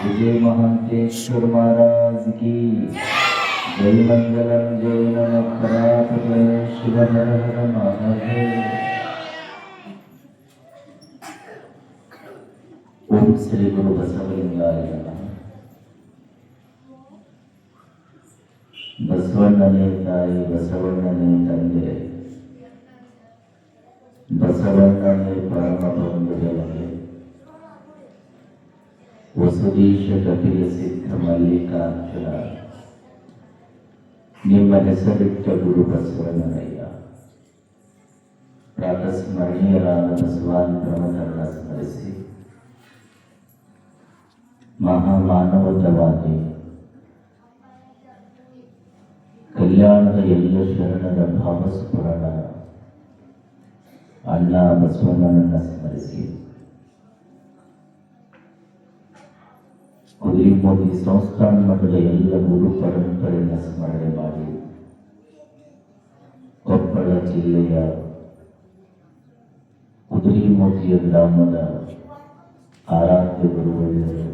विजय महंतेश्वर महाराज की जय मंगलम जय नम खराब शिव हर हर महादेव ओम श्री गुरु बसवलिंगाय नमः ಬಸವಣ್ಣನೇ ತಾಯಿ ಬಸವಣ್ಣನೇ ತಂದೆ ಬಸವಣ್ಣನೇ ಪರಮ ಬಂಧುಗಳಿಗೆ ವಸುದೀಶ ಕಪಿಲ ಸಿದ್ಧ ಮಲ್ಲಿಕಾರ್ಜುನ ನಿಮ್ಮ ಹೆಸರಿಟ್ಟ ಗುರು ಬಸವಣ್ಣನಯ್ಯ ಪ್ರಾತಸ್ಮರಣೀಯರಾದ ಬಸವಾನುಕ್ರಮಗಳನ್ನ ಸ್ಮರಿಸಿ ಮಹಾಮಾನವತವಾದಿ ಕಲ್ಯಾಣದ ಎಲ್ಲ ಶರಣರ ಭಾವಸ್ಮರಣ ಅಣ್ಣ ಬಸವಣ್ಣನನ್ನ ಸ್ಮರಿಸಿ ಕುದುರೆಮೋದಿ ಸಂಸ್ಥಾನ ಮಠದ ಎಲ್ಲ ಗುರು ಪರಂಪರೆಯನ್ನು ಸ್ಮರಣೆ ಮಾಡಿ ಕೊಪ್ಪಳ ಜಿಲ್ಲೆಯ ಕುದುರೆಮೋದಿಯ ಗ್ರಾಮದ ಆರಾಧ್ಯ ಗುರುಗಳಿದ್ದರು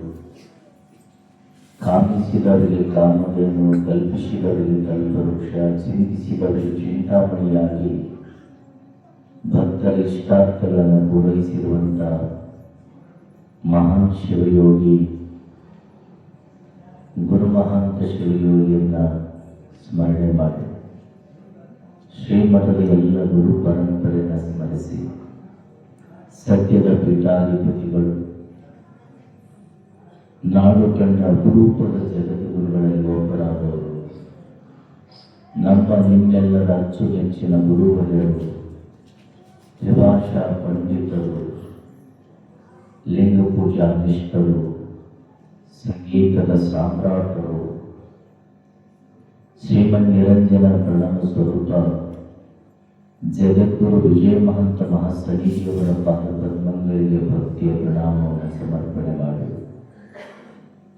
ಕಾಮಿಸಿದವರಿಗೆ ಕಾಮಧೇನು, ಕಲ್ಪಿಸಿದವರಿಗೆ ಕಲ್ಪವೃಕ್ಷ, ಚಿಂತಿಸಿದವರಿಗೆ ಚಿಂತಾಮಣಿಯಾಗಿ ಭಕ್ತರ ಇಷ್ಟಾರ್ಥಗಳನ್ನು ಪೂರೈಸಿರುವಂಥ ಮಹಾನ್ ಶಿವಯೋಗಿ ಮಹಾಂತ ಶಿವಯೋಗಿಯನ್ನ ಸ್ಮರಣೆ ಮಾಡಿ. ಶ್ರೀಮಠದ ಎಲ್ಲ ಗುರು ಪರಂಪರೆಯನ್ನು ಸ್ಮರಿಸಿ. ಸತ್ಯದ ಪೀಠಾಧಿಪತಿಗಳು, ನಾಡು ಕಂಡ ಅಪರೂಪದ ಜಗದ್ಗುರುಗಳಲ್ಲಿ ಒಬ್ಬರಾದವರು. ನಮ್ಮ ನಿಮ್ಮೆಲ್ಲರ ಅಚ್ಚುಮೆಚ್ಚಿನ ಗುರುವರೆಯರು ತ್ರಿಭಾಷಾ ಪಂಡಿತರು ಲಿಂಗ ಪೂಜಾ ನಿಷ್ಠರು ಸಂಗೀತದ ಸಾಮ್ರಾಟರು ಶ್ರೀಮನ್ ನಿರಂಜನ ಪ್ರಣವ ಸ್ವರೂಪ ಜಗದ್ಗುರು ವಿಜಯ ಮಹಂತ ಮಹಾಸನಿಯವರ ಪಾದಪದ್ಮಗಳಿಗೆ ಭಕ್ತಿಯ ಪ್ರಣಾಮವನ್ನು ಸಮರ್ಪಣೆ ಮಾಡಿ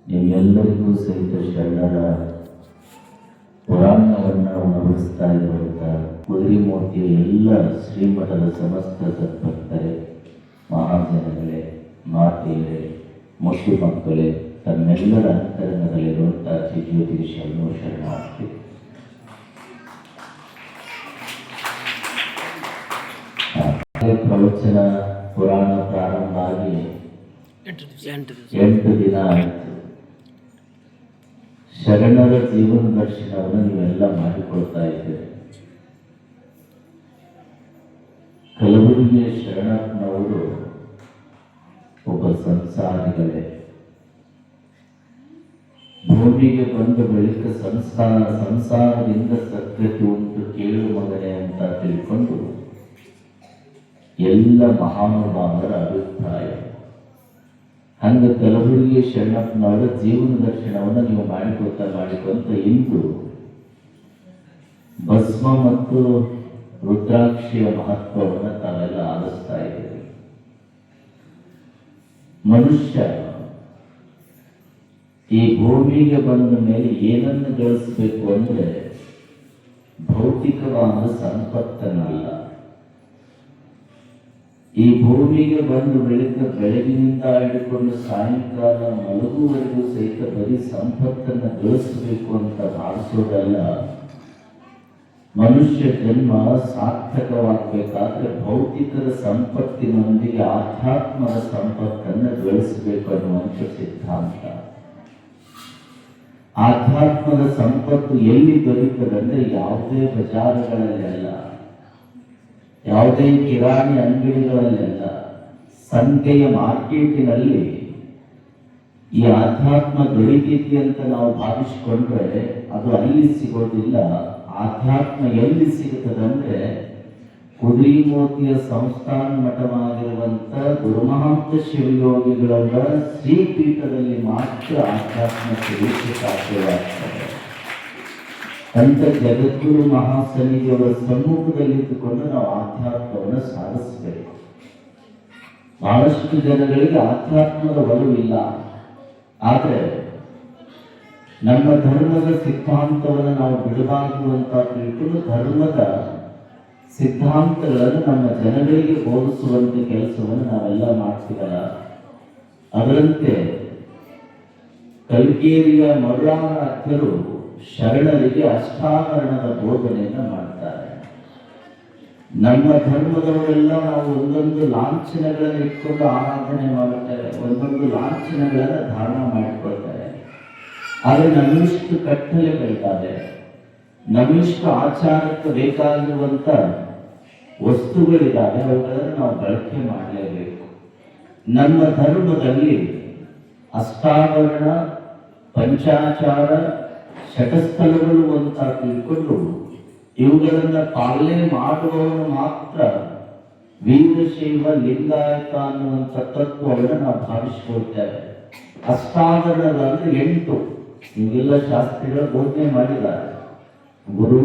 ನಿಮ್ಮೆಲ್ಲರಿಗೂ ಸಹಿತ ಶರಣರ ಪುರಾಣವನ್ನು ಉಣಬಡಿಸ್ತಾ ಇರುವಂಥ ಕುದುರೆಮೂರ್ತಿಯ ಎಲ್ಲ ಶ್ರೀಮಠದ ಸಮಸ್ತ ಸದ್ಭಕ್ತರೇ, ಮಹಾಜನಗಳೇ, ಮಾತೆಯರೇ ಮಕ್ಕಳೇ ತಮ್ಮೆಲ್ಲರ ಅಂತರಂಗದಲ್ಲಿರುವಂಥ ಶ್ರೀ ಶರಣು ಶರಣಾರ್ಥಿ. ಪ್ರವಚನ ಪುರಾಣ ಪ್ರಾರಂಭ ಆಗಿ ಎಂಟು ದಿನ ಆಯಿತು. ಶರಣರ ಜೀವನ ದರ್ಶನವನ್ನು ನೀವೆಲ್ಲ ಮಾಡಿಕೊಳ್ತಾ ಇದ್ದೀರಿ. ಕಲಬುರಗಿಯ ಶರಣಪ್ಪನವರು ಒಬ್ಬ ಸಂಸಾರಿಗಳೇ. ಭೂಮಿಗೆ ಬಂದ ಬಳಿಕ ಸಂಸಾರ, ಸಂಸಾರದಿಂದ ಸತ್ಯತೆ ಉಂಟು ಕೇಳು ಮಗನೆ ಅಂತ ತಿಳ್ಕೊಂಡು ಎಲ್ಲ ಮಹಾನುಭಾವರ ಅಭಿಪ್ರಾಯ. ಹಂಗ ಕಲಬುರಗಿ ಶರಣಪ್ಪನವರ ಜೀವನ ದರ್ಶನವನ್ನು ನೀವು ಮಾಡಿಕೊಳ್ತಾ ಮಾಡಿಕೊಂತ ಇಂದು ಭಸ್ಮ ಮತ್ತು ರುದ್ರಾಕ್ಷಿಯ ಮಹತ್ವವನ್ನು ತಾವೆಲ್ಲ ಆಲಿಸ್ತಾ ಇದ್ದೀವಿ ಮನುಷ್ಯ ಈ ಭೂಮಿಗೆ ಬಂದ ಮೇಲೆ ಏನನ್ನು ಗಳಿಸಬೇಕು ಅಂದ್ರೆ ಭೌತಿಕವಾದ ಸಂಪತ್ತನ್ನಲ್ಲ. ಈ ಭೂಮಿಗೆ ಬಂದು ಬೆಳಕ ಬೆಳಗಿನಿಂದ ಹಿಡಿದುಕೊಂಡು ಸಾಯಂಕಾಲ ಮಲಗುವರೆಗೂ ಸಹಿತ ಬರೀ ಸಂಪತ್ತನ್ನು ಗಳಿಸಬೇಕು ಅಂತ ಭಾವಿಸೋದಲ್ಲ. ಮನುಷ್ಯ ಜನ್ಮ ಸಾರ್ಥಕವಾಗಬೇಕಾದ್ರೆ ಭೌತಿಕದ ಸಂಪತ್ತಿನೊಂದಿಗೆ ಆಧ್ಯಾತ್ಮದ ಸಂಪತ್ತನ್ನು ಗಳಿಸಬೇಕು ಅನ್ನುವಂಥ ಸಿದ್ಧಾಂತ. ಆಧ್ಯಾತ್ಮದ ಸಂಪತ್ತು ಎಲ್ಲಿ ದೊರೀತದಂದ್ರೆ ಯಾವುದೇ ಬಜಾರುಗಳಲ್ಲಿ ಅಲ್ಲ. ಯಾವುದೇ ಕಿರಾಣಿ ಅಂಗಡಿಗಳಲ್ಲಿ ಅಲ್ಲ. ಸಂತೆಯ ಮಾರ್ಕೆಟಿನಲ್ಲಿ ಈ ಆಧ್ಯಾತ್ಮ ದೊರೀತೈತಿ ಅಂತ ನಾವು ಭಾವಿಸಿಕೊಂಡ್ರೆ ಅದು ಅಲ್ಲಿ ಸಿಗೋದಿಲ್ಲ. ಆಧ್ಯಾತ್ಮ ಎಲ್ಲಿ ಸಿಗುತ್ತದೆ ಸಿಗುತ್ತದಂದ್ರೆ ಕುದುರೆಮೂರ್ತಿಯ ಸಂಸ್ಥಾನ ಮಠವಾಗಿರುವಂತ ಗುರುಮಹಾಂತ ಶಿವಯೋಗಿಗಳವರ ಶ್ರೀಪೀಠದಲ್ಲಿ ಮಾತ್ರ ಆಧ್ಯಾತ್ಮ ಸ್ವರೂಪ ಸಾಧ್ಯವಾಗ್ತದೆ. ಅಂತ ಜಗದ್ಗುರು ಮಹಾಸನಿಯವರ ಸಮ್ಮುಖದಲ್ಲಿದ್ದುಕೊಂಡು ನಾವು ಆಧ್ಯಾತ್ಮವನ್ನು ಸಾಧಿಸಬೇಕು. ಬಹಳಷ್ಟು ಜನಗಳಿಗೆ ಆಧ್ಯಾತ್ಮದ ಒಲವಿಲ್ಲ. ಆದರೆ ನಮ್ಮ ಧರ್ಮದ ಸಿದ್ಧಾಂತವನ್ನು ನಾವು ಬಿಡಬಾರದು ಅಂತ ತಿಳ್ಕೊಂಡು ಧರ್ಮದ ಸಿದ್ಧಾಂತಗಳನ್ನು ನಮ್ಮ ಜನಗಳಿಗೆ ಬೋಧಿಸುವಂತ ಕೆಲಸವನ್ನು ನಾವೆಲ್ಲ ಮಾಡ್ತೀವಲ್ಲ? ಅದರಂತೆ ಕಲ್ಕೇರಿಯ ಮರುಳಾರಾಧ್ಯರು ಶರಣರಿಗೆ ಅಷ್ಟಾಕರಣದ ಬೋಧನೆಯನ್ನು ಮಾಡ್ತಾರೆ. ನಮ್ಮ ಧರ್ಮದವರೆಲ್ಲ ನಾವು ಒಂದೊಂದು ಲಾಂಛನಗಳನ್ನು ಇಟ್ಕೊಂಡು ಆರಾಧನೆ ಮಾಡುತ್ತೇವೆ ಒಂದೊಂದು ಲಾಂಛನಗಳನ್ನು ಧಾರಣ ಮಾಡಿಕೊಳ್ತಾರೆ. ಆದರೆ ನಮ್ಮಿಷ್ಟು ಕಟ್ಟಲೆಗಳಿದ್ದಾವೆ ನಮ್ಮಿಷ್ಟು ಆಚಾರಕ್ಕೆ ಬೇಕಾಗಿರುವಂತ ವಸ್ತುಗಳಿದ್ದಾವೆ, ಅವುಗಳನ್ನು ನಾವು ಬಳಕೆ ಮಾಡಲೇಬೇಕು. ನಮ್ಮ ಧರ್ಮದಲ್ಲಿ ಅಷ್ಟಾವರಣ, ಪಂಚಾಚಾರ ಶಟಸ್ಥಲಗಳು ಅಂತ ತಿಳ್ಕೊಂಡು ಇವುಗಳನ್ನ ಪಾಲನೆ ಮಾಡುವವರು ಮಾತ್ರ ವೀರಶೈವ, ಲಿಂಗಾಯತ ಅನ್ನುವಂಥ ತತ್ವವನ್ನು ನಾವು ಭಾವಿಸ್ಕೊಳ್ತೇವೆ. ಅಷ್ಟಾವರಣದಂದ್ರೆ ಎಂಟು. ಇವೆಲ್ಲ ಶಾಸ್ತ್ರಿಗಳು ಬೋಧನೆ ಮಾಡಿದ್ದಾರೆ. ಗುರು,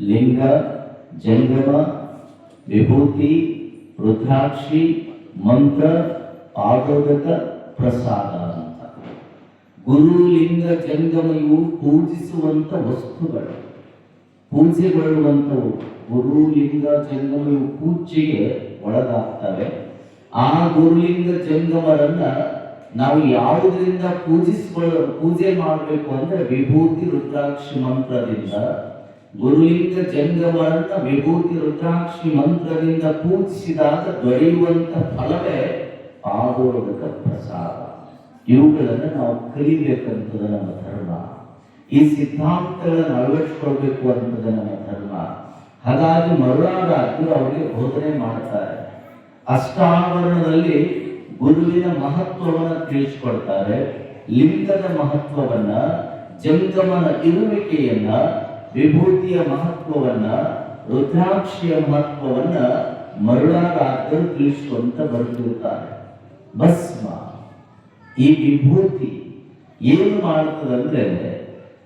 ಲಿಂಗ, ಜಂಗಮ, ವಿಭೂತಿ, ರುದ್ರಾಕ್ಷಿ, ಮಂತ್ರ ಪಾದೋದಕ ಪ್ರಸಾದ ಅಂತ. ಗುರು, ಲಿಂಗ, ಜಂಗಮ ಇವು ಪೂಜಿಸುವಂತ ವಸ್ತುಗಳು. ಪೂಜೆಗೊಳ್ಳುವಂಥವು ಗುರು, ಲಿಂಗ, ಜಂಗಮ ಇವು ಪೂಜೆಗೆ ಒಳಗಾಗ್ತವೆ. ಆ ಗುರುಲಿಂಗ ಜಂಗಮರನ್ನ ನಾವು ಯಾವುದರಿಂದ ಪೂಜಿಸಿಕೊಳ್ಳ, ಪೂಜೆ ಮಾಡಬೇಕು ಅಂದ್ರೆ ವಿಭೂತಿ ರುದ್ರಾಕ್ಷಿ ಮಂತ್ರದಿಂದ, ಗುರುಲಿಂಗ ಜಂಗಮರನ್ನ ವಿಭೂತಿ ರುದ್ರಾಕ್ಷಿ ಮಂತ್ರದಿಂದ ಪೂಜಿಸಿದಾಗ ದೊರೆಯುವಂತ ಫಲವೇ ಪಾದೋದಕ ಪ್ರಸಾದ. ಇವುಗಳನ್ನು ನಾವು ಕಲಿಬೇಕಂತದ ನಮ್ಮ ಧರ್ಮ. ಈ ಸಿದ್ಧಾಂತಗಳನ್ನು ಅಳವಡಿಸ್ಕೊಳ್ಬೇಕು ಅಂತದ ನಮ್ಮ ಧರ್ಮ. ಹಾಗಾಗಿ ಮರುಳಾರಾಧ್ಯರು ಅವರಿಗೆ ಬೋಧನೆ ಮಾಡ್ತಾರೆ. ಅಷ್ಟಾವರಣದಲ್ಲಿ ಗುರುವಿನ ಮಹತ್ವವನ್ನು ತಿಳಿಸಿಕೊಡ್ತಾರೆ. ಲಿಂಗದ ಮಹತ್ವವನ್ನ, ಜಂಗಮನ ಇರುವಿಕೆಯನ್ನ, ವಿಭೂತಿಯ ಮಹತ್ವವನ್ನ, ರುದ್ರಾಕ್ಷಿಯ ಮಹತ್ವವನ್ನ ಮರುಳಾರಾಧ್ಯರು ತಿಳಿಸುವಂತ ಬರೆದಿರುತ್ತಾರೆ. ಭಸ್ಮ. ಈ ವಿಭೂತಿ ಏನು ಮಾಡುತ್ತದಂದ್ರೆ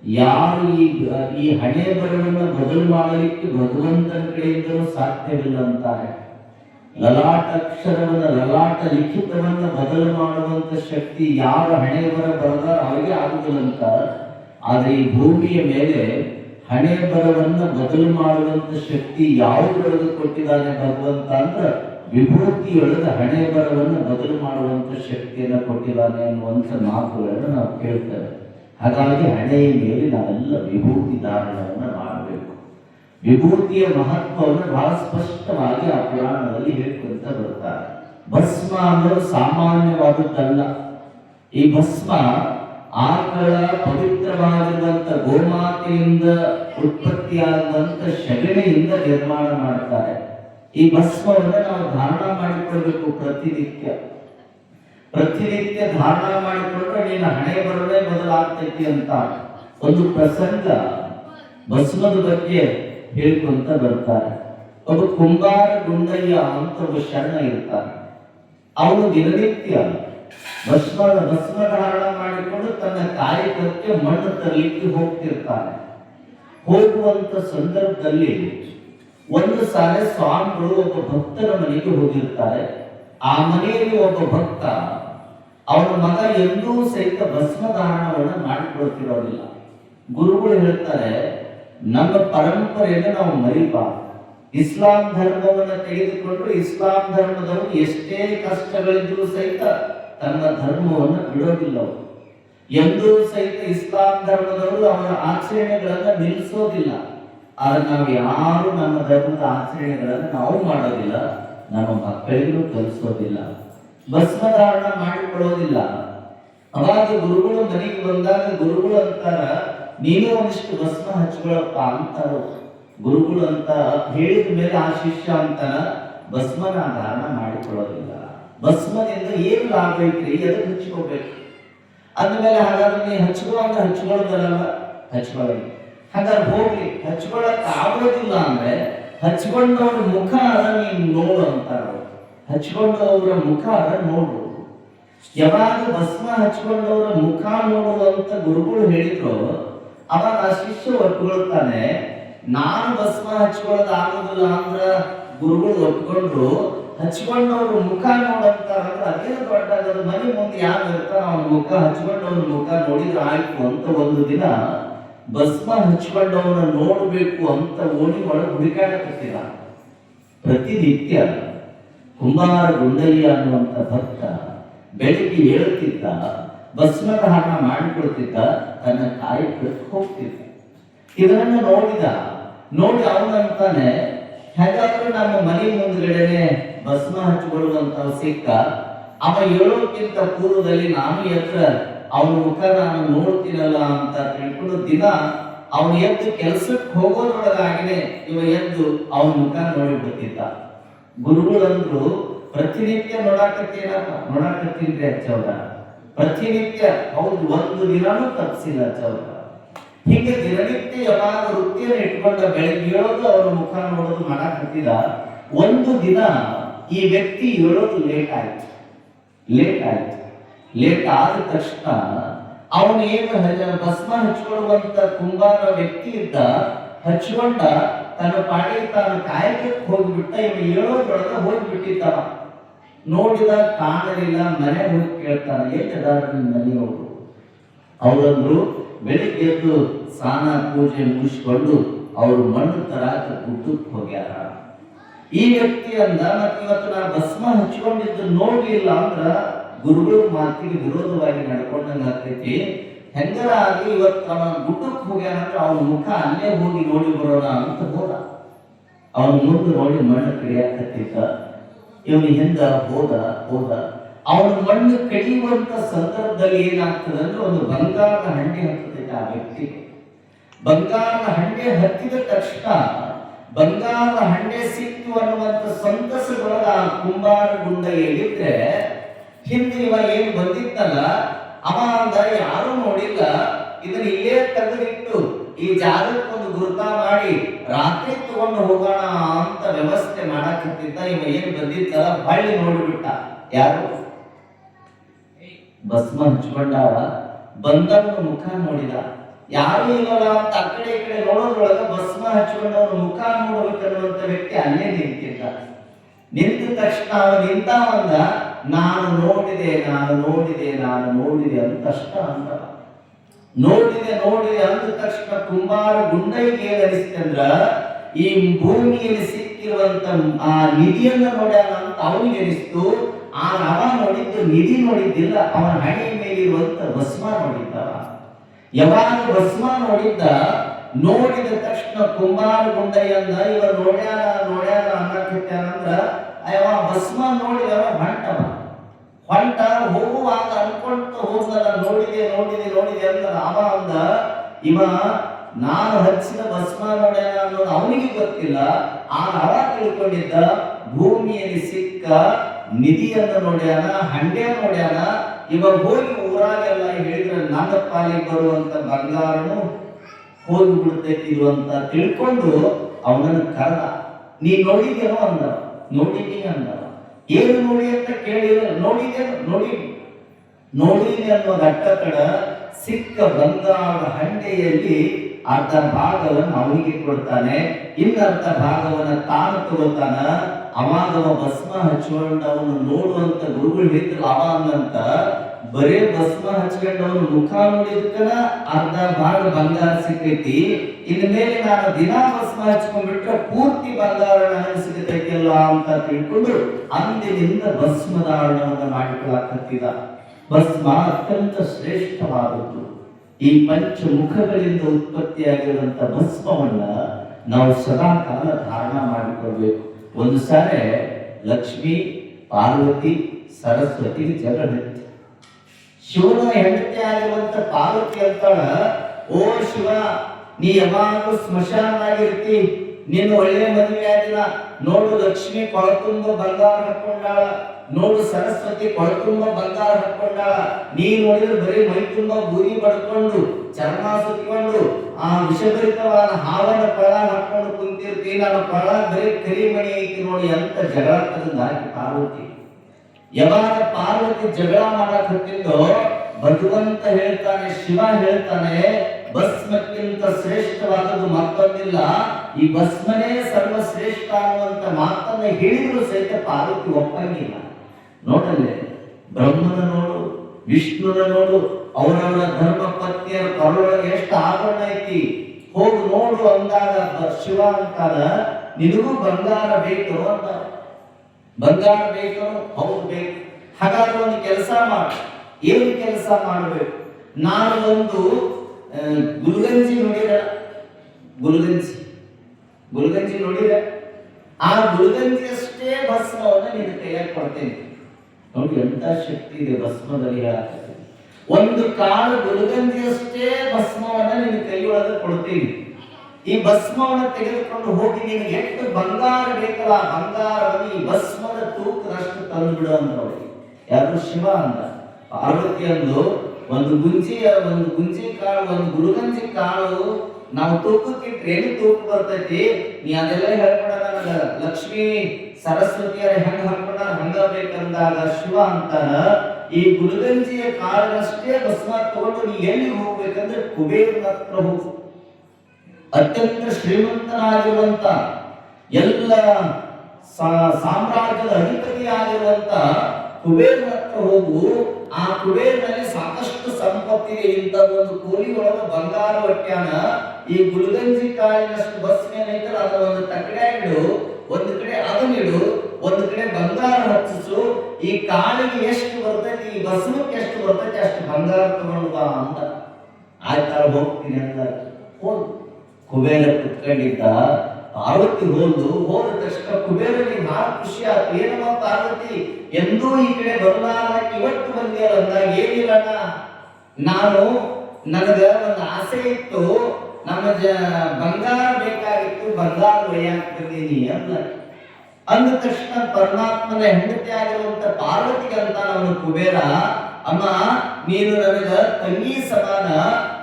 ಯಾರು ಈ ಈ ಹಣೆ ಬರವನ್ನು ಬದಲು ಮಾಡಲಿಕ್ಕೆ ಭಗವಂತನ ಕಡೆಯಿಂದಲೂ ಸಾಧ್ಯವಿಲ್ಲ ಅಂತಾರೆ. ಲಲಾಟಾಕ್ಷರವನ್ನ ಲಲಾಟ ಲಿಖಿತವನ್ನ ಬದಲು ಮಾಡುವಂತ ಶಕ್ತಿ ಯಾರ ಹಣೆ ಬರ ಬರದ ಅವರಿಗೆ ಆಗುವುದಿಲ್ಲಂತ ಆದ್ರೆ ಈ ಭೂಮಿಯ ಮೇಲೆ ಹಣೆ ಬರವನ್ನ ಬದಲು ಮಾಡುವಂತ ಶಕ್ತಿ ಯಾವುದರೊಳಗೆ ಕೊಟ್ಟಿದ್ದಾನೆ ಭಗವಂತ ಅಂದ್ರೆ ವಿಭೂತಿಯೊಳಗೆ ಹಣೆ ಬರವನ್ನು ಬದಲು ಮಾಡುವಂತ ಶಕ್ತಿಯನ್ನು ಕೊಟ್ಟಿದ್ದಾನೆ ಅನ್ನುವಂಥ ಮಾತುಗಳನ್ನು ನಾವು ಕೇಳ್ತೇವೆ. ಹಾಗಾಗಿ ಹಣೆಯ ಮೇಲೆ ನಾವೆಲ್ಲ ವಿಭೂತಿ ಧಾರಣವನ್ನು ಮಾಡಬೇಕು ವಿಭೂತಿಯ ಮಹತ್ವವನ್ನು ಬಹಳ ಸ್ಪಷ್ಟವಾಗಿ ಆ ಪುರಾಣದಲ್ಲಿ ಹೇಳ್ಕೊಂತ ಬರ್ತಾರೆ. ಭಸ್ಮ ಅನ್ನೋದು ಸಾಮಾನ್ಯವಾದದ್ದಲ್ಲ. ಈ ಭಸ್ಮ ಆಕಳ ಪವಿತ್ರವಾಗಿರುವಂತ ಗೋಮಾತೆಯಿಂದ ಉತ್ಪತ್ತಿಯಾದಂತ ಶಗಣೆಯಿಂದ ನಿರ್ಮಾಣ ಮಾಡ್ತಾರೆ. ಈ ಭಸ್ಮವನ್ನು ನಾವು ಧಾರಣ ಮಾಡಿಕೊಳ್ಬೇಕು ಪ್ರತಿನಿತ್ಯ. ಪ್ರತಿನಿತ್ಯ ಧಾರಣ ಮಾಡಿಕೊಂಡ್ರೆ ನೀನು ಹಣೆ ಬರಲೇ ಬದಲಾಗ್ತೈತಿ ಅಂತ. ಒಂದು ಪ್ರಸಂಗ ಭಸ್ಮದ ಬಗ್ಗೆ ಹೇಳ್ಕೊಂತ ಬರ್ತಾರೆ. ಒಬ್ಬ ಕುಂಬಾರ ಗುಂಡಯ್ಯ ಅಂತ ಒಬ್ಬ ಶರಣ ಇರ್ತಾನೆ ಅವನು ದಿನನಿತ್ಯ ಭಸ್ಮ ಭಸ್ಮ ಧಾರಣ ಮಾಡಿಕೊಂಡು ತನ್ನ ಕಾರ್ಯಕ್ಕೆ ಮಣ್ಣು ತರಲಿಕ್ಕೆ ಹೋಗ್ತಿರ್ತಾನೆ. ಹೋಗುವಂತ ಸಂದರ್ಭದಲ್ಲಿ ಒಂದು ಸಾರಿ ಸ್ವಾಮಿಗಳು ಒಬ್ಬ ಭಕ್ತರ ಮನೆಗೆ ಹೋಗಿರ್ತಾರೆ. ಆ ಮನೆಯಲ್ಲಿ ಒಬ್ಬ ಭಕ್ತ ಅವನ ಮಗ ಎಂದೂ ಸಹಿತ ಭಸ್ಮ ಧಾರಣವನ್ನು ಮಾಡಿಕೊಳ್ತಿರೋದಿಲ್ಲ ಗುರುಗಳು ಹೇಳ್ತಾರೆ ನಮ್ಮ ಪರಂಪರೆಯನ್ನು ನಾವು ಮರಿಬಾರದು. ಇಸ್ಲಾಂ ಧರ್ಮವನ್ನು ತೆಗೆದುಕೊಂಡು ಇಸ್ಲಾಂ ಧರ್ಮದವರು ಎಷ್ಟೇ ಕಷ್ಟಗಳಿದ್ದರೂ ಸಹಿತ ತನ್ನ ಧರ್ಮವನ್ನು ಬಿಡೋದಿಲ್ಲ ಎಂದೂ ಸಹಿತ ಇಸ್ಲಾಂ ಧರ್ಮದವರು ಅವರ ಆಚರಣೆಗಳನ್ನು ನಿಲ್ಲಿಸೋದಿಲ್ಲ. ಆದ್ರೆ ನಾವು ಯಾರು ನಮ್ಮ ಧರ್ಮದ ಆಚರಣೆಗಳನ್ನು ನಾವು ಮಾಡೋದಿಲ್ಲ. ನಮ್ಮ ಮಕ್ಕಳಿಗೂ ಕಲಿಸೋದಿಲ್ಲ. ಭಸ್ಮಧಾರಣ ಮಾಡಿಕೊಳ್ಳೋದಿಲ್ಲ. ಅವಾಗ ಗುರುಗಳು ಮನೆಗೆ ಬಂದಾಗ ಗುರುಗಳು ಅಂತಾರ ನೀನು ಒಂದಿಷ್ಟು ಭಸ್ಮ ಹಚ್ಕೊಳಪ್ಪ ಅಂತ ಗುರುಗಳು ಅಂತ ಹೇಳಿದ ಮೇಲೆ ಆ ಶಿಷ್ಯ ಅಂತನ, ಭಸ್ಮನ ಧಾರಣ ಮಾಡಿಕೊಳ್ಳೋದಿಲ್ಲ. ಭಸ್ಮದಿಂದ ಏನು ಲಾಭ ಐತ್ರಿ? ಅದಕ್ಕೆ ಹಚ್ಕೋಬೇಕು? ಅಂದಮೇಲೆ ಹಾಗಾದ್ರೆ ನೀ ಅಂತ ಹಚ್ಕೊಳ್ಳೋದಲ್ಲ. ಹಚ್ಕೊಳ್ಳಿ ಹಾಗಾದ್ರೆ ಹೋಗ್ಲಿ ಹಚ್ಕೊಳ್ಳಕ್ ಆಗೋದಿಲ್ಲ ಅಂದ್ರೆ ಹಚ್ಕೊಂಡವ್ರ ಮುಖ ಅದ ನೀನು ನೋಡು ಅಂತಾರ. ಹಚ್ಕೊಂಡವ್ರ ಮುಖ ಅದ ನೋಡು. ಯಾವಾಗ ಭಸ್ಮ ಹಚ್ಕೊಂಡವ್ರ ಮುಖ ನೋಡುವಂತ ಗುರುಗಳು ಹೇಳಿದ್ರು ಅವಾಗ ಆ ಶಿಷ್ಯ ಒಪ್ಕೊಳ್ತಾನೆ ನಾನು ಭಸ್ಮ ಹಚ್ಕೊಳ್ಳೋದು ಆಗೋದಿಲ್ಲ ಅಂದ್ರ ಗುರುಗಳು ಒಪ್ಕೊಂಡ್ರು ಹಚ್ಕೊಂಡವ್ರ ಮುಖ ನೋಡಂತಾರಂದ್ರೆ ಅದೇನು ದೊಡ್ಡಾಗದು ಮನೆ ಮುಂದೆ ಯಾರು ಇರ್ತಾನ ಅವನ ಮುಖ ಹಚ್ಕೊಂಡವ್ರ ಮುಖ ನೋಡಿದ್ರೆ ಆಯ್ತು ಅಂತ ಒಂದು ದಿನ ಭಸ್ಮ ಹಚ್ಕೊಂಡವನ ನೋಡ್ಬೇಕು ಅಂತ ಓಣಿ ಒಳಗೆ ಹುಡುಕಾಡಕತ್ತಿಲ್ಲ ಪ್ರತಿನಿತ್ಯ ಕುಮಾರ ಗುಂಡಯ್ಯ ಅನ್ನುವಂಥ ಭಕ್ತ ಬೆಳಿಗ್ಗೆ ಏಳುತ್ತಿದ್ದ ಭಸ್ಮದ ಮಾಡಿಕೊಳ್ತಿದ್ದ ತನ್ನ ತಾಯಿ ಹೋಗ್ತಿದ್ದ. ಇದನ್ನು ನೋಡಿದ, ನೋಡಿ ಅವನಂತಾನೆ ಹೇಗಾದ್ರೂ ನಮ್ಮ ಮನೆ ಮುಂದ್ಗಡೆನೆ ಭಸ್ಮ ಹಚ್ಚಿಕೊಳ್ಳುವಂತ ಸಿಕ್ಕ, ಅವ ಹೇಳೋಕ್ಕಿಂತ ಪೂರ್ವದಲ್ಲಿ ನಾನು ಎತ್ತ ಅವನ ಮುಖ ನಾನು ನೋಡ್ತೀನಲ್ಲ ಅಂತ ತಿಳ್ಕೊಂಡು ದಿನ ಅವನು ಎದ್ದು ಕೆಲ್ಸಕ್ಕೆ ಹೋಗೋದ್ರೊಳಗಾಗಿನೇ ಇವ ಎದ್ದು ಅವನ ಮುಖ ನೋಡಿಬಿಡ್ತಿದ್ದ. ಗುರುಗಳಂದ್ರು ಪ್ರತಿನಿತ್ಯ ನೋಡಾಕತ್ತೇನಪ್ಪ? ನೋಡಾಕತ್ತೀನ್ರಿ ಅಚ್ಚವ್ರ ಪ್ರತಿನಿತ್ಯ ಹೌದು, ಒಂದು ದಿನಾನೂ ತಪ್ಪಿಸಿಲ್ಲ ಚೌಕ. ಹೀಗೆ ದಿನನಿತ್ಯ ಯಾವಾಗ ವೃತ್ತಿಯನ್ನು ಇಟ್ಕೊಂಡ ಬೆಳಗ್ಗೆ ಹೇಳೋದು ಅವರ ಮುಖ ನೋಡೋದು ಮಾಡಾಕತ್ತಿದ ಒಂದು ದಿನ ಈ ವ್ಯಕ್ತಿ ಹೇಳೋದು ಲೇಟ್ ಆಯ್ತು. ಲೇಟ್ ಆಯ್ತು. ಲೇಟ್ ಆದ ತಕ್ಷಣ ಅವನು ಏನು ಭಸ್ಮ ಹಚ್ಕೊಳ್ಳುವಂತ ಕುಂಬಾರ ವ್ಯಕ್ತಿ ಇದ್ದ, ಹಚ್ಕೊಂಡ, ತನ್ನ ಪಾಡಿಗೆ ತಾನು ಕಾಯಕಕ್ಕೆ ಹೋಗ್ಬಿಟ್ಟ, ಇವ ಹೇಳೋದ್ರೊಳಗ ಹೋಗ್ಬಿಟ್ಟಿದ್ದವ. ನೋಡಿದ ಕಾಣಲಿಲ್ಲ, ಮನೆ ಹೋಗಿ ಕೇಳ್ತಾನೆ ಮನೆ ಮನೆಯವರು ಅವರಂದ್ರು ಬೆಳಿಗ್ಗೆ ಎದ್ದು ಸ್ನಾನ ಪೂಜೆ ಮುಗಿಸ್ಕೊಂಡು ಅವರು ಮಣ್ಣು ತರಾಕ ಗುಡ್ಡಕ್ಕೆ ಹೋಗ್ಯಾರ. ಈ ವ್ಯಕ್ತಿ ಅಂದ, ಮತ್ತೆ ಇವತ್ತು ನಾ ಭಸ್ಮ ಹಚ್ಚಿಕೊಂಡಿದ್ದು ನೋಡ್ಲಿಲ್ಲ ಅಂದ್ರ ಗುರುಗಳ ಮಾತಿಗೆ ವಿರೋಧವಾಗಿ ನಡ್ಕೊಂಡಂಗ ಆಗ್ತೈತಿ. ಹೆಂಗರ ಆಗಿ ಇವತ್ತು ಅವನ ಗುಡ್ಡಕ್ಕೆ ಹೋಗ್ಯಾನ ಅಂದ್ರೆ ಅವನ ಮುಖ ಅಲ್ಲೇ ಹೋಗಿ ನೋಡಿ ಬರೋಣ ಅಂತ ಹೋದ. ಅವನ ಮುಂದೆ ನೋಡಿ ಮಣ್ಣು ಕಡಿಯಾಕತ್ತಿದ್ದ. ಇವನು ಹಿಂದ ಹೋದ ಹೋದ. ಅವನ ಮಣ್ಣು ಕಡಿಯುವಂತ ಸಂದರ್ಭದಲ್ಲಿ ಏನಾಗ್ತದೆ ಅಂದ್ರೆ ಒಂದು ಬಂಗಾರದ ಹಂಡೆ ಹತ್ತುತ್ತಿದ್ದ ಆ ವ್ಯಕ್ತಿ ಬಂಗಾರದ ಹಂಡೆ ಹತ್ತಿದ ತಕ್ಷಣ ಬಂಗಾರದ ಹಂಡೆ ಸಿಕ್ತು ಅನ್ನುವಂತ ಸಂತಸದೊಳಗ ಆ ಕುಂಬಾರ ಗುಂಡ ಏನಿದ್ರೆ ಹಿಂದೆ ಇವ ಏನ್ ಬಂದಿತ್ತಲ್ಲ, ಅವ ಅಂದ ಯಾರು ನೋಡಿಲ್ಲ, ಇದನ್ನ ಇಲ್ಲೇ ತೆಗೆದಿಟ್ಟು ಈ ಜಾಗಕ್ಕೊಂದು ಗುರುತ ಮಾಡಿ ರಾತ್ರಿ ತಗೊಂಡು ಹೋಗೋಣ ಅಂತ ವ್ಯವಸ್ಥೆ ಮಾಡಾಕತ್ತಿದ್ದ ಇವ ಏನ್ ಬಂದಿತ್ತಲ್ಲ ಬಳ್ಳಿ ನೋಡಿಬಿಟ್ಟ. ಯಾರು? ಭಸ್ಮ ಹಚ್ಕೊಂಡಾವ, ಬಂದವನು ಮುಖ ನೋಡಿದ. ಯಾರು ಇಲ್ಲ ಅಂತ ಆ ಕಡೆ ಈ ಕಡೆ ನೋಡೋದ್ರೊಳಗ ಭಸ್ಮ ಹಚ್ಕೊಂಡವ್ರ ಮುಖ ನೋಡ್ಬೇಕನ್ನುವಂತ ವ್ಯಕ್ತಿ ಅಲ್ಲೇ ನಿಂತಿದ್ದ. ನಿಂತ ತಕ್ಷಣ ಅವ ನಿಂತ ಅಂದ ನಾನು ನೋಡಿದೆ ನಾನು ನೋಡಿದೆ ನಾನು ನೋಡಿದೆ ಅಂತ ಅಷ್ಟ ಅಂದ ನೋಡಿದೆ ನೋಡಿದೆ ಅಂದ ತಕ್ಷಣ ಕುಂಬಾರ ಗುಂಡೈಗೆ ಏನಿಸ್ತಂದ್ರ ಈ ಭೂಮಿಯಲ್ಲಿ ಸಿಕ್ಕಿರುವಂತ ಆ ನಿಧಿಯನ್ನ ನೋಡ್ಯಾನ ಅಂತ ಅವನಿಗೆ ಅನಿಸ್ತು. ಆ ರವ ನೋಡಿದ್ದು, ನಿಧಿ ನೋಡಿದ್ದಿಲ್ಲ, ಅವನ ಹಣೆಯ ಮೇಲೆ ಇರುವಂತ ಭಸ್ಮ ನೋಡಿದ್ದವ ಯಾವಾಗ ಭಸ್ಮ ನೋಡಿದ್ದ, ನೋಡಿದ ತಕ್ಷಣ ಕುಂಬಾರ ಅಂದ, ಇವ ನೋಡ್ಯಾನ ನೋಡ್ಯಾನ ಅನ್ನಕತ್ತಾನಂದ್ರ ಅವ ಭಸ್ಮ ನೋಡಿದವ ಹೊಂಟವ ಹೊಂಟ ಹೋಗುವಾಗ ಅನ್ಕೊಂತ ಹೋಗಲ್ಲ ನೋಡಿದೆ ನೋಡಿದೆ ನೋಡಿದೆ ಅಂತ ಅವ ಅಂದ, ಇವ, ನಾನು ಹಚ್ಚಿದ ಭಸ್ಮ ನೋಡ್ಯಾನ ಅನ್ನೋದು ಅವನಿಗೆ ಗೊತ್ತಿಲ್ಲ. ಆ ಅವ ತಿಳ್ಕೊಂಡಿದ್ದ, ಭೂಮಿಯಲ್ಲಿ ಸಿಕ್ಕ ನಿಧಿಯನ್ನು ನೋಡ್ಯಾನ ಹಂಡೆ ನೋಡ್ಯಾನ ಇವ ಹೋಗಿ ಊರಾಗೆಲ್ಲ ಹೇಳಿದ್ರೆ ನನ್ನ ಪಾಲಿಗೆ ಬರುವಂತ ಬಂಗಾರನು ಹೋಗಿ ಅಂತ ತಿಳ್ಕೊಂಡು ಅವನನ್ನು ಕರೆದ. ನೀ ನೋಡಿದೇನೋ ಅಂದ, ನೋಡಿದ್ದೀನಿ ಅಂದ. ಏನು ನೋಡಿ ಅಂತ ಕೇಳಿದ ನೋಡಿದೆ ನೋಡಿ. ನೋಡಿದೆ ಅನ್ನೋ ಕಡ ಸಿಕ್ಕ ಬಂಗಾರ ಹಂಡೆಯಲ್ಲಿ ಅರ್ಧ ಭಾಗವನ್ನು ಅವನಿಗೆ ಕೊಡ್ತಾನೆ. ಇನ್ನರ್ಧ ಭಾಗವನ್ನು ತಾನು ತಗೋತಾನ ಅವಾಗ ಭಸ್ಮ ಹಚ್ಚಿಕೊಂಡು ಹಚ್ಕೊಂಡವನು ನೋಡುವಂತ ಗುರುಗಳು ಹೇಳಿದ್ರು ಅವ ಅಂದಂತ ಬರೇ ಭಸ್ಮ ಹಚ್ಕೊಂಡವನು ಮುಖ ನೋಡಿದಕ್ಕನ ಅರ್ಧ ಭಾಗ ಬಂಗಾರ ಸಿಕ್ಕೈತಿ. ಇನ್ಮೇಲೆ ಮೇಲೆ ನಾನು ದಿನಾ ಭಸ್ಮ ಹಚ್ಕೊಂಡ್ಬಿಟ್ರೆ ಪೂರ್ತಿ ಬಂಗಾರ ನನಗೆ ಸಿಗತೈತಿಲ್ಲ ಅಂತ ತಿಳ್ಕೊಂಡು ಅಂದಿನಿಂದ ಆರಣವನ್ನ ಮಾಡಿಕೊಳ್ಳಕತ್ತಿದ. ಭಸ್ಮ ಅತ್ಯಂತ ಶ್ರೇಷ್ಠವಾದದ್ದು. ಈ ಪಂಚ ಮುಖಗಳಿಂದ ಉತ್ಪತ್ತಿಯಾಗಿರುವಂತ ಭಸ್ಮವನ್ನ ನಾವು ಸದಾ ಕಾಲ ಧಾರಣ ಮಾಡಿಕೊಳ್ಬೇಕು. ಒಂದು ಸಾರಿ ಲಕ್ಷ್ಮಿ, ಪಾರ್ವತಿ, ಸರಸ್ವತಿ ಜಗಳ ಹತ್ತಿ ಶಿವನ ಹೆಂಡತಿ ಆಗಿರುವಂತ ಪಾರ್ವತಿ ಅಂತಾಳ, ಓ ಶಿವ, ನೀ ಯಾವಾಗಲೂ ಸ್ಮಶಾನವಾಗಿರ್ತಿ ನಿನ್ನ ಒಳ್ಳೆ ಮದುವೆ ಆಗಿಲ್ಲ. ನೋಡು ಲಕ್ಷ್ಮಿ ಕೊಳತುಂಬ ಬಂಗಾರ ಹಾಕೊಂಡಾಳ. ನೋಡು ಸರಸ್ವತಿ ಕೊಳತುಂಬ ಬಂಗಾರ ಹಾಕೊಂಡಾಳ. ನೀ ನೋಡಿದ್ರೆ ಬರೀ ಮೈ ತುಂಬ ಬೂದಿ ಪಡ್ಕೊಂಡು ಚರ್ಮ ಸುತ್ಕೊಂಡು ಆ ವಿಷಭರಿತವಾದ ಹಾವನ ಪಳ ಹಾಕೊಂಡು ಕುಂತಿರ್ತಿ. ನನ್ನ ಪಳ ಬರೀ ಕರಿಮಣಿ ಐತಿ ನೋಡಿ ಅಂತ ಜಗಳ ತೆಗೆದು ಹಾಕಿ ಪಾರ್ವತಿ. ಯಾವಾಗ ಪಾರ್ವತಿ ಜಗಳ ಮಾಡಕ್ ಹತ್ತಿದ್ದೋ ಭಗವಂತ ಹೇಳ್ತಾನೆ, ಶಿವ ಹೇಳ್ತಾನೆ, ಭಸ್ಮಕ್ಕಿಂತ ಶ್ರೇಷ್ಠವಾದದ್ದು ಮತ್ತೊಂದಿಲ್ಲ. ಈ ಭಸ್ಮನೇ ಸರ್ವಶ್ರೇಷ್ಠ ಅನ್ನುವಂತ ಮಾತನ್ನ ಹೇಳಿದ್ರು ಸಹಿತ ಪಾರ್ವತಿ ಒಪ್ಪಂಗಿಲ್ಲ. ನೋಡಲ್ಲೇ, ಬ್ರಹ್ಮನ ನೋಡು, ವಿಷ್ಣುನ ನೋಡು, ಅವರವರ ಧರ್ಮ ಪತ್ನಿಯರ ಕರುಳೊಳಗೆ ಎಷ್ಟು ಆಭರಣ ಐತಿ. ಹೋಗಿ, ನೋಡು ಅಂದಾಗ ಶಿವ ಅಂತಾನ ನಿನಗೂ ಬಂಗಾರ ಬೇಕು ಅಂತ. ಬಂಗಾರ ಬೇಕು? ಹಾಗಾದ್ರೆ ಒಂದು ಕೆಲಸ ಮಾಡು. ಏನು ಕೆಲಸ ಮಾಡಬೇಕು? ನಾನು ಒಂದು ಗುಲ್ಗಂಜಿ ನೋಡಿದ. ಗುಲ್ಗಂಜಿ. ಗುಲ್ಗಂಜಿ ನೋಡಿದ. ಆ ಗುಲ್ಗಂಜಿಯಷ್ಟೇ ಭಸ್ಮವನ್ನು ನೀನು ಕೈಯಾಗಿ ಕೊಡ್ತೇನೆ. ನೋಡಿ ಎಂತ ಶಕ್ತಿ ಇದೆ ಭಸ್ಮದಲ್ಲಿ ಒಂದು ಕಾಳು ಗುಲ್ಗಂಜಿಯಷ್ಟೇ ಭಸ್ಮವನ್ನು ನಿನ್ನ ಕೈಯೊಳಗೆ ಕೊಡ್ತೀನಿ. ಈ ಭಸ್ಮವನ್ನು ತೆಗೆದುಕೊಂಡು ಹೋಗಿ ನಿನಗೆ ಎಷ್ಟು ಬಂಗಾರ ಬೇಕಲ್ಲ ಬಂಗಾರವನ್ನು ಈ ಭಸ್ಮದ ತೂಕದಷ್ಟು ತಂದು ಬಿಡು ಅಂದ್ರವಳಿಗೆ ಯಾರು ಶಿವ ಅಂತ ಪಾರ್ವತಿ ಅಂದು ಒಂದು ಗುಂಜಿಯ ಒಂದು ಗುಂಜಿ ಕಾಳು, ಒಂದು ಗುರುಗಂಜಿ ಕಾಳು ನಾವು ತೂಕಕ್ಕಿಟ್ರೆ ಏನು ತೂಕ ಬರ್ತೈತಿ? ನೀ ಅದೆಲ್ಲ ಹೇಳ್ಕೊಡ ಲಕ್ಷ್ಮಿ ಸರಸ್ವತಿಯರ ಹೆಂಗ್ ಹಾಕೊಂಡ ಹಂಗ ಬೇಕಂದಾಗ ಶಿವ ಅಂತಾನ ಈ ಗುರುಗಂಜಿಯ ಕಾಳನಷ್ಟೇ ಭಸ್ಮ ತಗೊಂಡು ನೀ ಎಲ್ಲಿ ಹೋಗ್ಬೇಕಂದ್ರೆ ಕುಬೇರನ ಹತ್ರ ಹೋಗು. ಅತ್ಯಂತ ಶ್ರೀಮಂತನಾಗಿರುವಂತ, ಎಲ್ಲ ಸಾಮ್ರಾಜ್ಯದ ಸಾಮ್ರಾಜ್ಯದ ಅಧಿಪತಿಯಾಗಿರುವಂತ ಕುಬೇರನ ಹತ್ರ ಹೋಗು, ಆ ಕುಬೇರನಲ್ಲಿ ಸಾಕಷ್ಟು ಸಂಪತ್ತಿಗೆ ಇಂಥ ಒಂದು ಕೋಲಿ ಒಳಗ ಬಂಗಾರ ಒಟ್ಟ್ಯಾನ ಈ ಗುಲ್ಗಂಜಿ ಕಾಳಿನಷ್ಟು ಬಸ್ ಏನೈತಲ್ಲ ಅದ ಒಂದು ತಕ್ಕಡೆ ಇಡು, ಒಂದು ಕಡೆ ಅದನ್ನಿಡು ಒಂದು ಕಡೆ ಬಂಗಾರ ಹಚ್ಚಿಸು. ಈ ಕಾಳಿಗೆ ಎಷ್ಟು ಬರ್ತೈತಿ, ಈ ಬಸ್ಮಕ್ಕೆ ಎಷ್ಟು ಬರ್ತೈತಿ, ಅಷ್ಟು ಬಂಗಾರ ತಗೊಂಡು ಬಾ ಅಂತ. ಆಯ್ತಾರ, ಹೋಗ್ತೀನಿ ಅಂತ ಹೋದ್ ಕುಬೇರ ಕುತ್ಕೊಂಡಿದ್ದ ಪಾರ್ವತಿ ಹೋದ್ಲು ಹೋದ ತಕ್ಷಣ ಕುಬೇರನಿಗೆ ಭಾಳ ಖುಷಿ ಆಯ್ತು ಏನಮ್ಮ ಪಾರ್ವತಿ, ಎಂದೂ ಈ ಕಡೆ ಬರಲಾರ ಇವತ್ತು ಏನಿಲ್ಲ ಏನಿಲ್ಲಣ್ಣ ನಾನು, ನನಗ ಒಂದು ಆಸೆ ಇತ್ತು. ನಮ್ಮ ಬಂಗಾರ ಬೇಕಾಗಿತ್ತು, ಬಂಗಾರ ಒಯ್ಯಾಕ ಅಂದ ಅಂದ ತಕ್ಷಣ ಪರಮಾತ್ಮನ ಹೆಂಡತಿ ಆಗಿರುವಂತ ಪಾರ್ವತಿಗೆ ಅಂತ ಅವನು ಕುಬೇರ ಅಮ್ಮ, ನೀನು ನನಗ ತಂಗಿ ಸಮಾನ,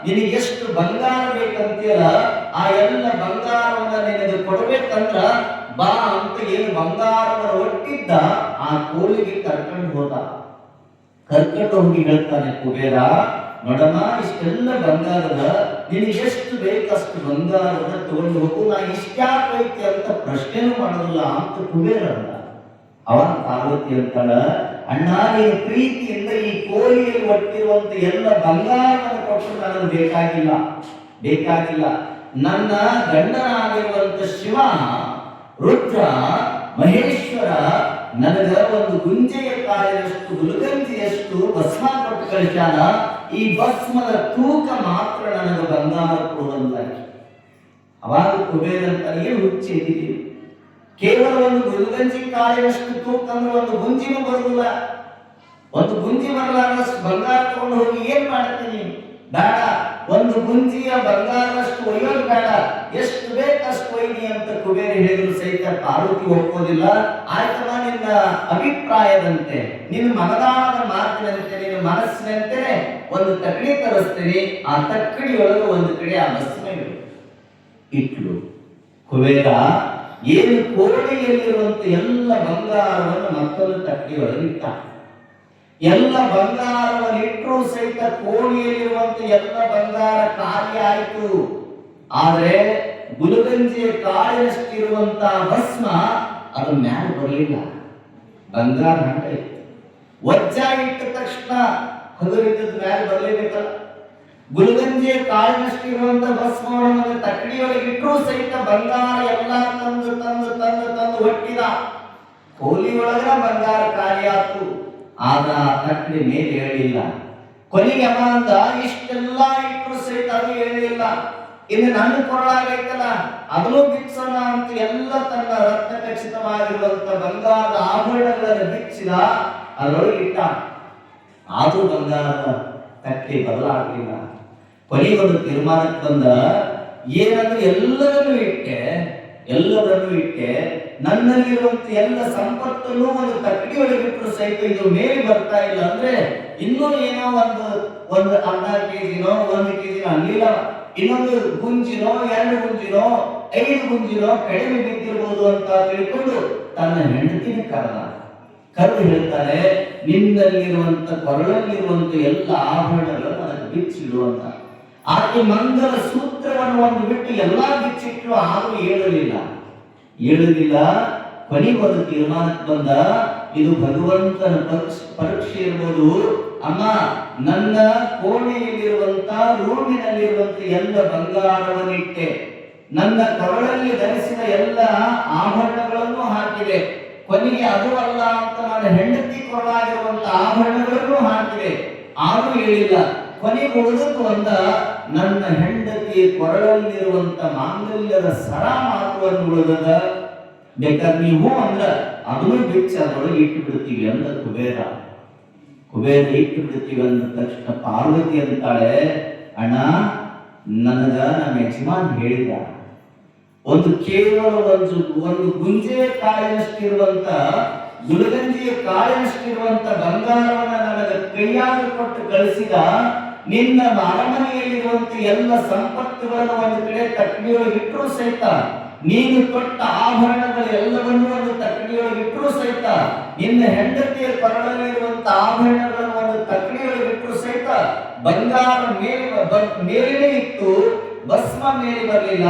ನಿನಗೆ ಎಷ್ಟು ಬಂಗಾರ ಬೇಕಂತೀರ ಆ ಎಲ್ಲ ಬಂಗಾರವನ್ನ ನಿನಗೆ ಕೊಡ್ಬೇಕಂದ್ರ ಬಾ ಅಂತ ಏನು ಬಂಗಾರವನ್ನು ಒಟ್ಟಿದ್ದ ಆ ಕೋಲಿಗೆ ಕರ್ಕೊಂಡು ಹೋದ. ಕರ್ಕೊಂಡು ಹೋಗಿ ಹೇಳ್ತಾನೆ ಕುಬೇರ, ನೋಡಮ್ಮ, ಇಷ್ಟೆಲ್ಲ ಬಂಗಾರದ ನಿನಗೆ ಎಷ್ಟು ಬೇಕಷ್ಟು ಬಂಗಾರದ ತಗೊಂಡು ಹೋಗು, ನಾ ಇಷ್ಟಾಕೈತಿ ಅಂತ ಪ್ರಶ್ನೆನೂ ಮಾಡೋದಿಲ್ಲ ಅಂತ ಕುಬೇರ ಅವನ ಪಾರ್ವತಿ ಅಂತಾಳ ಅಣ್ಣ ನೀನು ಪ್ರೀತಿಯಿಂದ ಈ ಕೋಲಿಯಲ್ಲಿ ಒಟ್ಟಿರುವಂತ ಎಲ್ಲ ಬಂಗಾರವನ್ನು ಕೊಟ್ಟು ನನಗೆ ಬೇಕಾಗಿಲ್ಲ. ಬೇಕಾಗಿಲ್ಲ. ನನ್ನ ಗಂಡನಾಗಿರುವಂತ ಶಿವ, ರುದ್ರ, ಮಹೇಶ್ವರ, ನನಗ ಒಂದು ಗುಂಜೆಯ ಕಾಲಿನಷ್ಟು ಗುಲಗಂಜಿಯಷ್ಟು ಭಸ್ಮ ಕೊಟ್ಟು ಕಳಿಸ್ಯಾನ. ಈ ಭಸ್ಮದ ತೂಕ ಮಾತ್ರ ನನಗೆ ಬಂಗಾರ ಕೊಡುವಂತ ಅವಾಗ ಕುಬೇರ ಅಂತ ಕೇವಲ ಒಂದು ಗುರುಗಂಜಿ ಕಾಳಿನಷ್ಟು ತೂಕ ಅಂದ್ರೆ ಒಂದು ಗುಂಜಿನೂ ಬರುವುದಿಲ್ಲ ಒಂದು ಗುಂಜಿ ಬರಲಾರಷ್ಟು ಬಂಗಾರ ತಗೊಂಡು ಹೋಗಿ ಏನ್ ಮಾಡ್ತೀನಿ ಬೇಡ, ಒಂದು ಗುಂಜಿಯ ಬಂಗಾರಷ್ಟು ಒಯ್ಯೋದು ಬೇಡ. ಎಷ್ಟು ಬೇಕಷ್ಟು ಒಯ್ಯಿ ಅಂತ ಕುಬೇರ ಹೇಳಿದ್ರು ಸಹಿತ ಪಾರ್ವತಿ ಒಪ್ಪೋದಿಲ್ಲ ಆಯ್ತಮ್ಮ ನಿನ್ನ ಅಭಿಪ್ರಾಯದಂತೆ, ನಿನ್ನ ಮನದಾಳದ ಮಾತಿನಂತೆ, ನಿನ್ನ ಮನಸ್ಸಿನಂತೆ ಒಂದು ತಕ್ಕಡಿ ತರಿಸ್ತೀನಿ. ಆ ತಕ್ಕಡಿ ಒಳಗೆ ಒಂದು ಕಡೆ ಆ ಬಸ್ಸಿನ. ಇಟ್ಲು. ಕುಬೇರ ಏನು ಕೋಣೆಯಲ್ಲಿರುವಂತ ಎಲ್ಲ ಬಂಗಾರವನ್ನು ಮತ್ತೊಂದು ತಟ್ಟೆಯೊಳಗೆ ಇಟ್ಟ ಎಲ್ಲ ಬಂಗಾರವನ್ನು ಇಟ್ಟರು ಸಹಿತ ಕೋಣೆಯಲ್ಲಿರುವಂತ ಎಲ್ಲ ಬಂಗಾರ ಖಾಲಿ ಆಯಿತು. ಆದರೆ ಗುಲಗಂಜಿಯ ಕಾಳಿನಷ್ಟಿರುವಂತ ಭಸ್ಮ ಅದು ಮ್ಯಾಲ ಬರಲಿಲ್ಲ. ಬಂಗಾರ ಹಂಗೆ. ವಜ್ಜ ಇಟ್ಟ ತಕ್ಷಣ ಹಗುರಿದ್ದದ ಮ್ಯಾಲ ಬರಲೇಬೇಕಲ್ಲ ಗುಲಗಂಜಿಯ ಕಾಳಿನಷ್ಟಿರುವಂತ ಭಸ್ಮವನ್ನು ತಕ್ಕಡಿಯೊಳಗೆ ಇಟ್ಟರೂ ಸಹಿತ ಬಂಗಾರ ಎಲ್ಲ ತಂದು ತಂದು ತಂದು ತಂದು ಒಟ್ಟಿದ ಕೋಲಿಯೊಳಗ ಬಂಗಾರ ಖಾಲಿ ಆದ ತಟ್ಟಿ ಮೇಲೆ ಹೇಳಿಲ್ಲ. ಕೊನೆಗೆ ಅವ ಇಷ್ಟೆಲ್ಲ ಇಟ್ಟರು ಸಹಿತ ಅದು ಹೇಳಿಲ್ಲ. ಇನ್ನು ನನ್ನ ಕೊರಳಾಗೈತಲ್ಲ ಅದನ್ನು ಬಿಚ್ಚೋಣ ಅಂತ ಎಲ್ಲ ತನ್ನ ರಕ್ತ ಖಚಿತವಾಗಿರುವಂತ ಬಂಗಾರದ ಆಭರಣಗಳನ್ನು ಬಿಚ್ಚಿದ, ಅದರೊಳಗೆ ಇಟ್ಟ. ಆದರೂ ಬಂಗಾರದ ತಟ್ಟೆ ಬದಲಾಗಲಿಲ್ಲ. ಕೊನೆಗೊಂದು ತೀರ್ಮಾನಕ್ಕೆ ಬಂದ ಏನಂದ್ರೆ ಎಲ್ಲವನ್ನೂ ಇಟ್ಟೆ ಎಲ್ಲದನ್ನು ಇಟ್ಟೆ, ನನ್ನಲ್ಲಿರುವಂತ ಎಲ್ಲ ಸಂಪತ್ತನ್ನು ಒಂದು ತಟ್ಟಿಗೆ ಒಳಗಿಟ್ಟರು ಸಹಿತ ಇದು ಮೇಲೆ ಬರ್ತಾ ಇಲ್ಲ. ಅಂದ್ರೆ ಇನ್ನೂ ಏನೋ ಒಂದು ಒಂದು ಅರ್ಧ ಕೆಜಿನೋ, ಒಂದು ಕೆಜಿನೋ ಅಲ್ಲಿಲ್ಲ. ಇನ್ನೊಂದು ಗುಂಜಿನೋ, ಎರಡು ಗುಂಜಿನೋ, ಐದು ಗುಂಜಿನೋ ಕಡಿಮೆ ಬಿದ್ದಿರಬಹುದು ಅಂತ ತಿಳ್ಕೊಂಡು ತನ್ನ ಹೆಂಡತಿನ ಕರೆದ. ಕರೆದು ಹೇಳ್ತಾರೆ ನಿನ್ನಲ್ಲಿರುವಂತ, ಕೊರಳಲ್ಲಿರುವಂತ ಎಲ್ಲ ಆಭರಣಗಳನ್ನು ಅದಕ್ಕೆ ಬಿಚ್ಚಿಡು ಅಂತ. ಆಕೆ ಮಂಗಲ ಸೂತ್ರವನ್ನು ಒಂದು ಬಿಟ್ಟು ಎಲ್ಲಾ ಬಿಚ್ಚಿಟ್ಟು ಆದರೂ ಹೇಳಲಿಲ್ಲ. ಹೇಳಲಿಲ್ಲ ಕೊನೆ ಒಂದು ತೀರ್ಮಾನಕ್ಕೆ ಬಂದ, ಇದು ಭಗವಂತನ ಪರೀಕ್ಷೆ ಇರ್ಬೋದು. ಅಮ್ಮ, ನನ್ನ ಕೋಣೆಯಲ್ಲಿರುವಂತ ರೂಮಿನಲ್ಲಿರುವಂತ ಎಲ್ಲ ಬಂಗಾರವನ್ನಿಟ್ಟೆ. ನನ್ನ ಕೊರಳಲ್ಲಿ ಧರಿಸಿದ ಎಲ್ಲ ಆಭರಣಗಳನ್ನು ಹಾಕಿದೆ. ಕೊನೆಗೆ ಅದು ಅಲ್ಲ ಅಂತ ನಾನು ಹೆಂಡತಿ ಕೊರಳಾಗಿರುವಂತ ಆಭರಣಗಳನ್ನು ಹಾಕಿದೆ. ಆದರೂ ಹೇಳಿಲ್ಲ. ಕೊನೆಗೆ ಉಳಿದದ್ದು ಒಂದ ನನ್ನ ಹೆಂಡತಿ ಕೊರಳಲ್ಲಿರುವಂತ ಮಾಂಗಲ್ಯದ ಸರ ಮಾತ್ರವನ್ನು ಉಳಿದದ ಬೇಕಾದ್ರೆ ನೀವು ಅಂದ್ರ ಅದನ್ನು ಬಿಚ್ಚ ಅದರೊಳಗೆ ಇಟ್ಟು ಬಿಡ್ತೀವಿ ಅಂದ ಕುಬೇರ. ಕುಬೇರ ಇಟ್ಟು ಬಿಡ್ತೀವಿ ಅಂದ ತಕ್ಷಣ ಪಾರ್ವತಿ ಅಂತಾಳೆ, ಅಣ್ಣ, ನನಗ ನಮ್ಮ ಯಜಮಾನ್ ಹೇಳಿದ, ಒಂದು ಕೇವಲ ಒಂದು ಒಂದು ಗುಂಜೆ ಕಾಯಿನಷ್ಟಿರುವಂತ ಗುಲಗಂಜಿಯ ಕಾಯಿನಷ್ಟಿರುವಂತ ಬಂಗಾರವನ್ನ ನನಗೆ ಕೈಯಾಗ ಕೊಟ್ಟು ಕಳಿಸಿದ ನಿನ್ನ ಅರಮನೆಯಲ್ಲಿರುವಂತ ಎಲ್ಲ ಸಂಪತ್ತುಗಳನ್ನು ಒಂದು ಕಡೆ ತಕ್ಕಡಿಯೊಳಗೆ ಇಟ್ಟರು ಸಹಿತ, ನೀನು ಕೊಟ್ಟ ಆಭರಣಗಳು ಎಲ್ಲವನ್ನೂ ಒಂದು ತಕ್ಕಡಿಯೊಳಗೆ ಇಟ್ಟರು ಸಹಿತ, ನಿನ್ನ ಹೆಂಡತಿಯ ಪರಳಲ್ಲಿರುವಂತ ಆಭರಣಗಳನ್ನು ಒಂದು ತಕ್ಕಡಿಯೊಳಗೆ ಇಟ್ಟರೂ ಸಹಿತ, ಬಂಗಾರ ಮೇಲೆ ಮೇಲೇ ಇತ್ತು, ಭಸ್ಮ ಮೇಲೆ ಬರಲಿಲ್ಲ,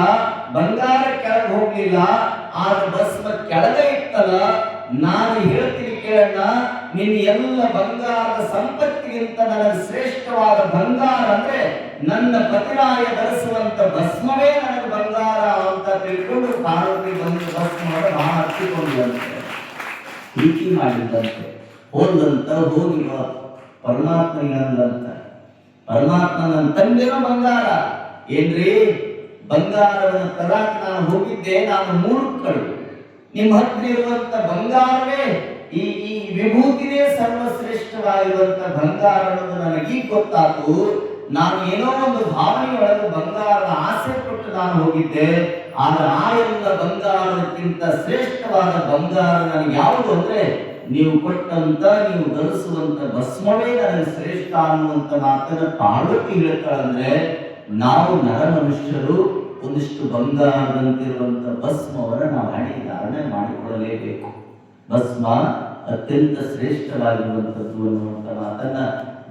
ಬಂಗಾರ ಕೆಳಗೆ ಹೋಗಲಿಲ್ಲ, ಆದ್ರೆ ಭಸ್ಮ ಕೆಳಗೆ ಇತ್ತಲ್ಲ ನಾನು ಹೇಳ್ತೀನಿ ಕೇಳಣ್ಣ, ನಿನ್ನ ಎಲ್ಲ ಬಂಗಾರದ ಸಂಪತ್ತಿಗಿಂತ ನನಗೆ ಶ್ರೇಷ್ಠವಾದ ಬಂಗಾರ ಅಂದ್ರೆ ನನ್ನ ಪತಿರಾಯ ಧರಿಸುವಂತ ಭಸ್ಮವೇ ನನಗೆ ಬಂಗಾರ ಅಂತ ತಿಳ್ಕೊಂಡು ಪಾರ್ವತಿ ಬಂದು ಭಸ್ಮವನ್ನು ನಾನು ಹತ್ತಿಕೊಂಡಂತೆ ಪ್ರೀತಿ ಮಾಡಿದಂತೆ ಹೋದಂತ ಹೋಗಿ ಪರಮಾತ್ಮನಂದಂತ ಪರಮಾತ್ಮ ನನ್ನ ತಂದೆನೋ ಬಂಗಾರ. ಏನ್ರಿ? ಬಂಗಾರವನ್ನು ತರಾಕ್ ನಾನು ಹೋಗಿದ್ದೆ, ನಾನು ಮೂರ್ಖಳು. ನಿಮ್ಮ ಹತ್ತಿರ ಇರುವಂತ ಬಂಗಾರವೇ, ಈ ಈ ವಿಭೂತಿನೇ ಸರ್ವಶ್ರೇಷ್ಠವಾಗಿರುವಂತ ಬಂಗಾರ ಅನ್ನೋದು ನನಗೀ ಗೊತ್ತಾತು. ನಾನು ಏನೋ ಒಂದು ಭಾವನೆಯೊಳಗೆ ಬಂಗಾರದ ಆಸೆ ಕೊಟ್ಟು ನಾನು ಹೋಗಿದ್ದೆ, ಆದ್ರೆ ಆ ಎಲ್ಲ ಬಂಗಾರಕ್ಕಿಂತ ಶ್ರೇಷ್ಠವಾದ ಬಂಗಾರ ನನಗೆ ಯಾವುದು ಅಂದ್ರೆ, ನೀವು ಕೊಟ್ಟಂತ, ನೀವು ಧರಿಸುವಂತ ಭಸ್ಮವೇ ನನಗೆ ಶ್ರೇಷ್ಠ ಅನ್ನುವಂತ ಮಾತನ್ನ ಪಾರ್ವತಿ ಹೇಳ್ತಾಳಂದ್ರೆ, ನಾವು ನರ ಮನುಷ್ಯರು ಒಂದಿಷ್ಟು ಬಂಗಾರದಂತಿರುವಂಥ ಭಸ್ಮವನ್ನು ನಾವು ಹಣೆ ಧಾರಣೆ ಮಾಡಿಕೊಳ್ಳಲೇಬೇಕು. ಭಸ್ಮ ಅತ್ಯಂತ ಶ್ರೇಷ್ಠವಾಗಿರುವಂಥದ್ದು ಅನ್ನುವಂಥ ಮಾತನ್ನ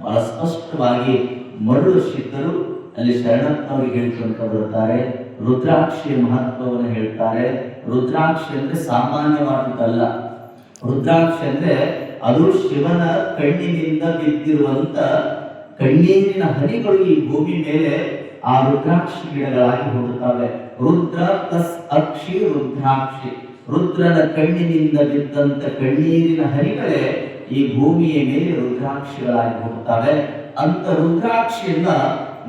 ಬಹಳ ಸ್ಪಷ್ಟವಾಗಿ ಮರಳು ಸಿದ್ಧರು ಅಲ್ಲಿ ಶರಣಪ್ಪನವರಿಗೆ ಹೇಳ್ಕೊಂತ ಬರ್ತಾರೆ ರುದ್ರಾಕ್ಷಿಯ ಮಹತ್ವವನ್ನು ಹೇಳ್ತಾರೆ. ರುದ್ರಾಕ್ಷಿ ಅಂದ್ರೆ ಸಾಮಾನ್ಯವಾದದ್ದಲ್ಲ. ರುದ್ರಾಕ್ಷಿ ಅಂದ್ರೆ ಅದು ಶಿವನ ಕಣ್ಣಿನಿಂದ ಬಿದ್ದಿರುವಂತ ಕಣ್ಣೀರಿನ ಹನಿಗಳು ಈ ಭೂಮಿ ಮೇಲೆ ಆ ರುದ್ರಾಕ್ಷಿ ಗಿಡಗಳಾಗಿ ಹೋಗುತ್ತವೆ. ರುದ್ರ ತಸ್ ಅಕ್ಷಿ ರುದ್ರಾಕ್ಷಿ. ರುದ್ರನ ಕಣ್ಣಿನಿಂದ ಬಿದ್ದಂತ ಕಣ್ಣೀರಿನ ಹರಿಗಳೇ ಈ ಭೂಮಿಯ ಮೇಲೆ ರುದ್ರಾಕ್ಷಿಗಳಾಗಿ ಹೋಗುತ್ತವೆ. ಅಂತ ರುದ್ರಾಕ್ಷಿಯನ್ನ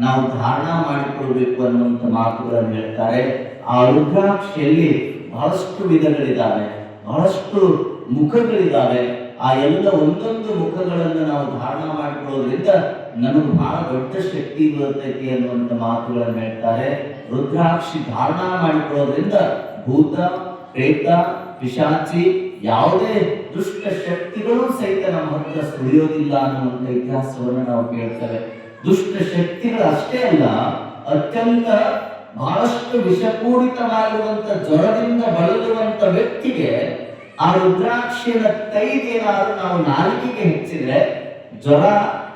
ನಾವು ಧಾರಣ ಮಾಡಿಕೊಳ್ಬೇಕು ಅನ್ನುವಂತ ಮಾತುಗಳನ್ನು ಹೇಳ್ತಾರೆ. ಆ ರುದ್ರಾಕ್ಷಿಯಲ್ಲಿ ಬಹಳಷ್ಟು ವಿಧಗಳಿದ್ದಾವೆ, ಬಹಳಷ್ಟು ಮುಖಗಳಿದ್ದಾವೆ. ಆ ಎಲ್ಲ ಒಂದೊಂದು ಮುಖಗಳನ್ನು ನಾವು ಧಾರಣ ಮಾಡಿಕೊಳ್ಳೋದ್ರಿಂದ ನಮಗೆ ಬಹಳ ದೊಡ್ಡ ಶಕ್ತಿ ಬರ್ತೈತಿ ಅನ್ನುವಂಥ ಮಾತುಗಳನ್ನು ಹೇಳ್ತಾರೆ. ರುದ್ರಾಕ್ಷಿ ಧಾರಣ ಮಾಡಿಕೊಳ್ಳೋದ್ರಿಂದ ಭೂತ ಪ್ರೇತ ಪಿಶಾಚಿ ಯಾವುದೇ ದುಷ್ಟ ಶಕ್ತಿಗಳು ಸಹಿತ ನಮ್ಮ ಹತ್ರ ಸುಳಿಯೋದಿಲ್ಲ ಅನ್ನುವಂಥ ಇತಿಹಾಸವನ್ನು ನಾವು ಕೇಳ್ತೇವೆ. ದುಷ್ಟ ಶಕ್ತಿಗಳು ಅಷ್ಟೇ ಅಲ್ಲ, ಅತ್ಯಂತ ಬಹಳಷ್ಟು ವಿಷಪೂರಿತವಾಗಿರುವಂತ ಜ್ವರದಿಂದ ಬಳಲುವಂತ ವ್ಯಕ್ತಿಗೆ ಆ ರುದ್ರಾಕ್ಷಿಯ ತೈದೇನಾದ್ರೂ ನಾವು ನಾಲಿಗೆಗೆ ಹೆಚ್ಚಿದ್ರೆ ಜ್ವರ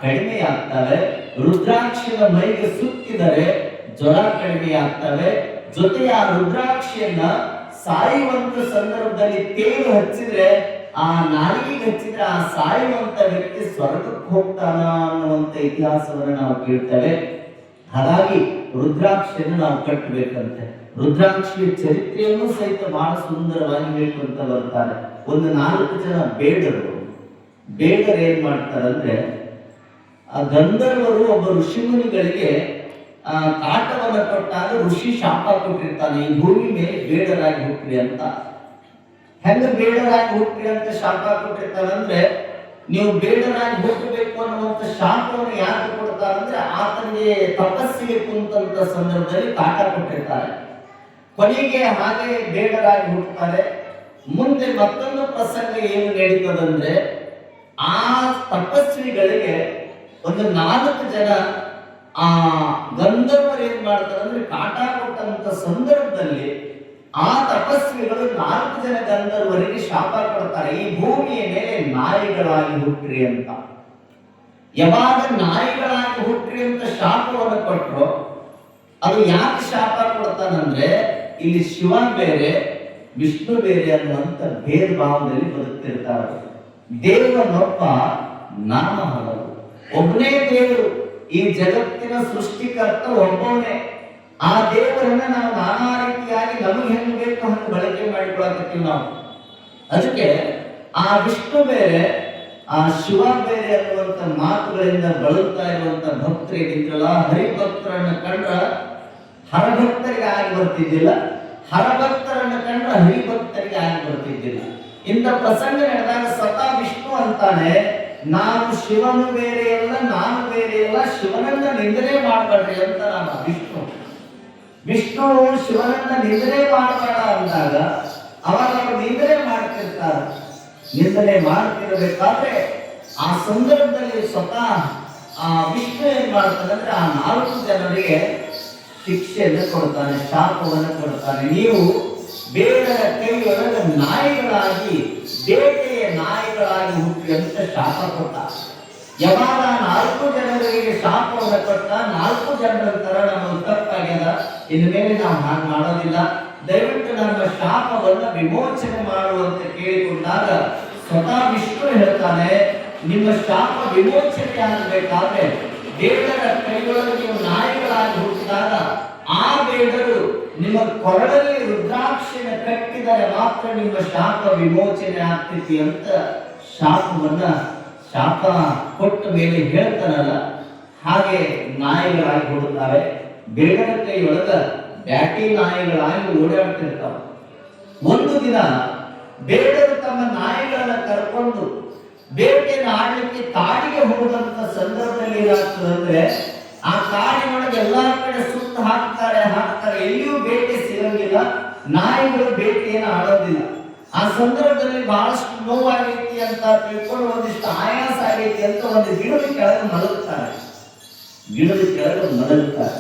ಕಡಿಮೆ ಆಗ್ತವೆ ರುದ್ರಾಕ್ಷಿಯ ಮೈಗೆ ಸುತ್ತಿದರೆ ಜ್ವರ ಕಡಿಮೆ ಆಗ್ತವೆ ಜೊತೆ ಆ ರುದ್ರಾಕ್ಷಿಯನ್ನ ಸಾಯುವಂತ ಸಂದರ್ಭದಲ್ಲಿ ತೇಲು ಹಚ್ಚಿದ್ರೆ, ಆ ನಾಲಿಗೆ ಹಚ್ಚಿದ್ರೆ ಆ ಸಾಯುವಂತ ವ್ಯಕ್ತಿ ಸ್ವರ್ಗಕ್ಕೆ ಹೋಗ್ತಾನ ಅನ್ನುವಂತ ಇತಿಹಾಸವನ್ನು ನಾವು ಕೇಳ್ತೇವೆ. ಹಾಗಾಗಿ ರುದ್ರಾಕ್ಷಿಯನ್ನು ನಾವು ಕಟ್ಟಬೇಕಂತೆ. ರುದ್ರಾಕ್ಷಿಯ ಚರಿತ್ರೆಯನ್ನು ಸಹಿತ ಬಹಳ ಸುಂದರವಾಗಿ ಹೇಳ್ಕೊಂತ ಬರ್ತಾರೆ. ಒಂದು ನಾಲ್ಕು ಜನ ಬೇಡರು. ಬೇಡರು ಏನ್ ಮಾಡ್ತಾರಂದ್ರೆ ಆ ಗಂಧರ್ವರು ಒಬ್ಬ ಋಷಿಮುನಿಗಳಿಗೆ, ಆ ಕಾಟವನ್ನು ಕೊಟ್ಟಾಗ ಋಷಿ ಶಾಪ ಕೊಟ್ಟಿರ್ತಾನೆ, ಈ ಭೂಮಿ ಮೇಲೆ ಬೇಡರಾಗಿ ಹುಟ್ಟ್ರಿ ಅಂತ. ಹೆಂಗ ಬೇಡರಾಗಿ ಹುಟ್ಟ್ರಿ ಅಂತ ಶಾಪ ಕೊಟ್ಟಿರ್ತಾನಂದ್ರೆ ನೀವು ಬೇಡರಾಗಿ ಹುಟ್ಟಬೇಕು ಅನ್ನುವಂತ ಶಾಪವನ್ನು ಯಾಕೆ ಕೊಡ್ತಾರೆ ಕೊಡ್ತಾರಂದ್ರೆ ಆತನಿಗೆ ತಪಸ್ಸಿಗೆ ಕುಂತಂತ ಸಂದರ್ಭದಲ್ಲಿ ಕಾಟ ಕೊಟ್ಟಿರ್ತಾರೆ. ಕೊನೆಗೆ ಹಾಗೆ ಬೇಡರಾಗಿ ಹುಟ್ಟುತ್ತಾರೆ ಮುಂದೆ ಮತ್ತೊಂದು ಪ್ರಸಂಗ ಏನು ನಡೀತದಂದ್ರೆ ಆ ತಪಸ್ವಿಗಳಿಗೆ ಒಂದು ನಾಲ್ಕು ಜನ ಆ ಗಂಧರ್ವರು ಏನ್ ಮಾಡ್ತಾರೆ ಅಂದ್ರೆ ಕಾಟ ಕೊಟ್ಟಂತ ಸಂದರ್ಭದಲ್ಲಿ ಆ ತಪಸ್ವಿಗಳು ನಾಲ್ಕು ಜನ ಗಂಧರ್ವರಿಗೆ ಶಾಪ ಕೊಡ್ತಾರೆ, ಈ ಭೂಮಿಯ ಮೇಲೆ ನಾಯಿಗಳಾಗಿ ಹುಟ್ಟ್ರಿ ಅಂತ. ಯಾವಾಗ ನಾಯಿಗಳಾಗಿ ಹುಟ್ಟ್ರಿ ಅಂತ ಶಾಪವನ್ನು ಕೊಟ್ಟರು ಅದು ಯಾಕೆ ಶಾಪ ಕೊಡ್ತಾನಂದ್ರೆ, ಇಲ್ಲಿ ಶಿವ ಬೇರೆ, ವಿಷ್ಣು ಬೇರೆ ಅನ್ನುವಂತ ಭೇದ ಭಾವದಲ್ಲಿ ಬದುಕ್ತಿರ್ತಾರೆ. ದೇವನೊಬ್ಬ ನಾಮ ಹಲವು ಒಬ್ಬನೇ ದೇವರು, ಈ ಜಗತ್ತಿನ ಸೃಷ್ಟಿಕರ್ತ ಒಬ್ಬನೇ ಆ ದೇವರನ್ನ ನಾವು ನಾನಾ ರೀತಿಯಾಗಿ ನಮಗೆ ಹೆಂಗ್ ಬೇಕು ಹಂಗೆ ಬಳಕೆ ಮಾಡಿಕೊಳಕತ್ತೀವಿ ನಾವು. ಅದಕ್ಕೆ ಆ ವಿಷ್ಣು ಬೇರೆ, ಆ ಶಿವ ಬೇರೆ ಅನ್ನುವಂತ ಮಾತುಗಳಿಂದ ಬಳಲ್ತಾ ಇರುವಂತ ಭಕ್ತರು ಏನಿದ್ರಲ್ಲ ಹರಿಭಕ್ತರನ್ನ ಕಂಡ್ರ ಹರಭಕ್ತರಿಗೆ ಆಗಿ ಬರ್ತಿದ್ದಿಲ್ಲ. ಹರಭಕ್ತರನ್ನ ಕಂಡ್ರ ಹರಿಭಕ್ತರಿಗೆ ಆಗಿ ಬರ್ತಿದ್ದಿಲ್ಲ. ಇಂಥ ಪ್ರಸಂಗ ನಡೆದಾಗ ಸ್ವತಃ ವಿಷ್ಣು ಅಂತಾನೆ ನಾನು ಶಿವನು ಬೇರೆ ಅಲ್ಲ, ನಾನು ಬೇರೆ ಅಲ್ಲ, ಶಿವನನ್ನ ನಿಂದನೆ ಮಾಡಬೇಡ್ರಿ ಅಂತ ನಾನು ವಿಷ್ಣು. ವಿಷ್ಣು ಶಿವನನ್ನ ನಿಂದನೆ ಮಾಡಬೇಡ ಅಂದಾಗ ಅವಾಗ ಅವರು ನಿಂದನೆ ಮಾಡ್ತಿರ್ತಾರೆ. ನಿಂದನೆ ಮಾಡ್ತಿರಬೇಕಾದ್ರೆ ಆ ಸಂದರ್ಭದಲ್ಲಿ ಸ್ವತಃ ಆ ವಿಷ್ಣು ಏನ್ ಮಾಡ್ತಾನೆ ಅಂದ್ರೆ ಆ ನಾಲ್ಕು ಜನರಿಗೆ ಶಿಕ್ಷೆಯನ್ನು ಕೊಡ್ತಾನೆ, ಶಾಪವನ್ನು ಕೊಡ್ತಾನೆ. ನೀವು ಬೇರೆ ಕೈಯೊಳಗೆ ನಾಯಿಗಳಾಗಿ ಬೇಟೆಯ ನಾಯಿಗಳಾಗಿ ಹುಟ್ಟಿದಂತೆ ಶಾಪ ಕೊಟ್ಟ. ಯಾವಾಗ ನಾಲ್ಕು ಜನರಿಗೆ ಶಾಪವನ್ನು ಕೊಟ್ಟ, ನಾಲ್ಕು ಜನರ ತರ ನಮ್ಮ ತಪ್ಪಾಗ್ಯದ ಇನ್ನು ನಾವು ಹಾಗೆ ಮಾಡೋದಿಲ್ಲ. ದಯವಿಟ್ಟು ನಮ್ಮ ಶಾಪವನ್ನ ವಿಮೋಚನೆ ಮಾಡುವಂತೆ ಕೇಳಿಕೊಂಡಾಗ ಸ್ವತಃ ವಿಷ್ಣು ಹೇಳ್ತಾನೆ, ನಿಮ್ಮ ಶಾಪ ವಿಮೋಚನೆ ಆಗಬೇಕಾದ್ರೆ ದೇವರ ಕೈಗಳಲ್ಲಿ ನೀವು ನಾಯಿಗಳಾಗಿ ಹುಟ್ಟಿದಾಗ ಆ ಬೇಡರು ನಿಮ್ಮ ಕೊರಳಲ್ಲಿ ರುದ್ರಾಕ್ಷಿನ ಕಟ್ಟಿದರೆ ಮಾತ್ರ ನಿಮ್ಮ ಶಾಪ ವಿಮೋಚನೆ ಆಗ್ತೈತಿ ಅಂತ ಶಾಪವನ್ನ ಶಾಪ ಕೊಟ್ಟ ಮೇಲೆ ಹೇಳ್ತಾರಲ್ಲ ಹಾಗೆ ನಾಯಿಗಳಾಗಿ ಹೋಗುತ್ತಾರೆ ಬೇಡರ ಕೈಯೊಳಗ ಬ್ಯಾಟಿ ನಾಯಿಗಳಾಗಿ ಓಡಾಡ್ತಿರ್ತಾವೆ. ಒಂದು ದಿನ ಬೇಡರು ತಮ್ಮ ನಾಯಿಗಳನ್ನ ಕರ್ಕೊಂಡು ಬೇಟೆಯನ್ನು ಆಡಲಿಕ್ಕೆ ತಾಡಿಗೆ ಹೋದಂತ ಸಂದರ್ಭದಲ್ಲಿ ಏನಾಗ್ತದೆ ಅಂದ್ರೆ ಆ ಕಾಡಿನೊಳಗೆ ಎಲ್ಲಾ ಕಡೆ ಸುತ್ತ ಹಾಕ್ತಾರೆ ಹಾಕ್ತಾರೆ. ಎಲ್ಲಿಯೂ ಬೇಟೆ ಸಿಗಂಗಿಲ್ಲ. ನಾಯಿಗಳು ಬೇಟೆಯನ್ನು ಆಡೋದಿಲ್ಲ. ಆ ಸಂದರ್ಭದಲ್ಲಿ ಬಹಳಷ್ಟು ನೋವಾಗೈತಿ ಅಂತ ತಿಳ್ಕೊಂಡು ಒಂದಿಷ್ಟು ಆಯಾಸ ಆಗೈತಿ ಅಂತ ಒಂದು ಗಿಡದ ಕೆಳಗೆ ಮಲಗುತ್ತಾರೆ ಗಿಡದ ಕೆಳಗೆ ಮಲಗುತ್ತಾರೆ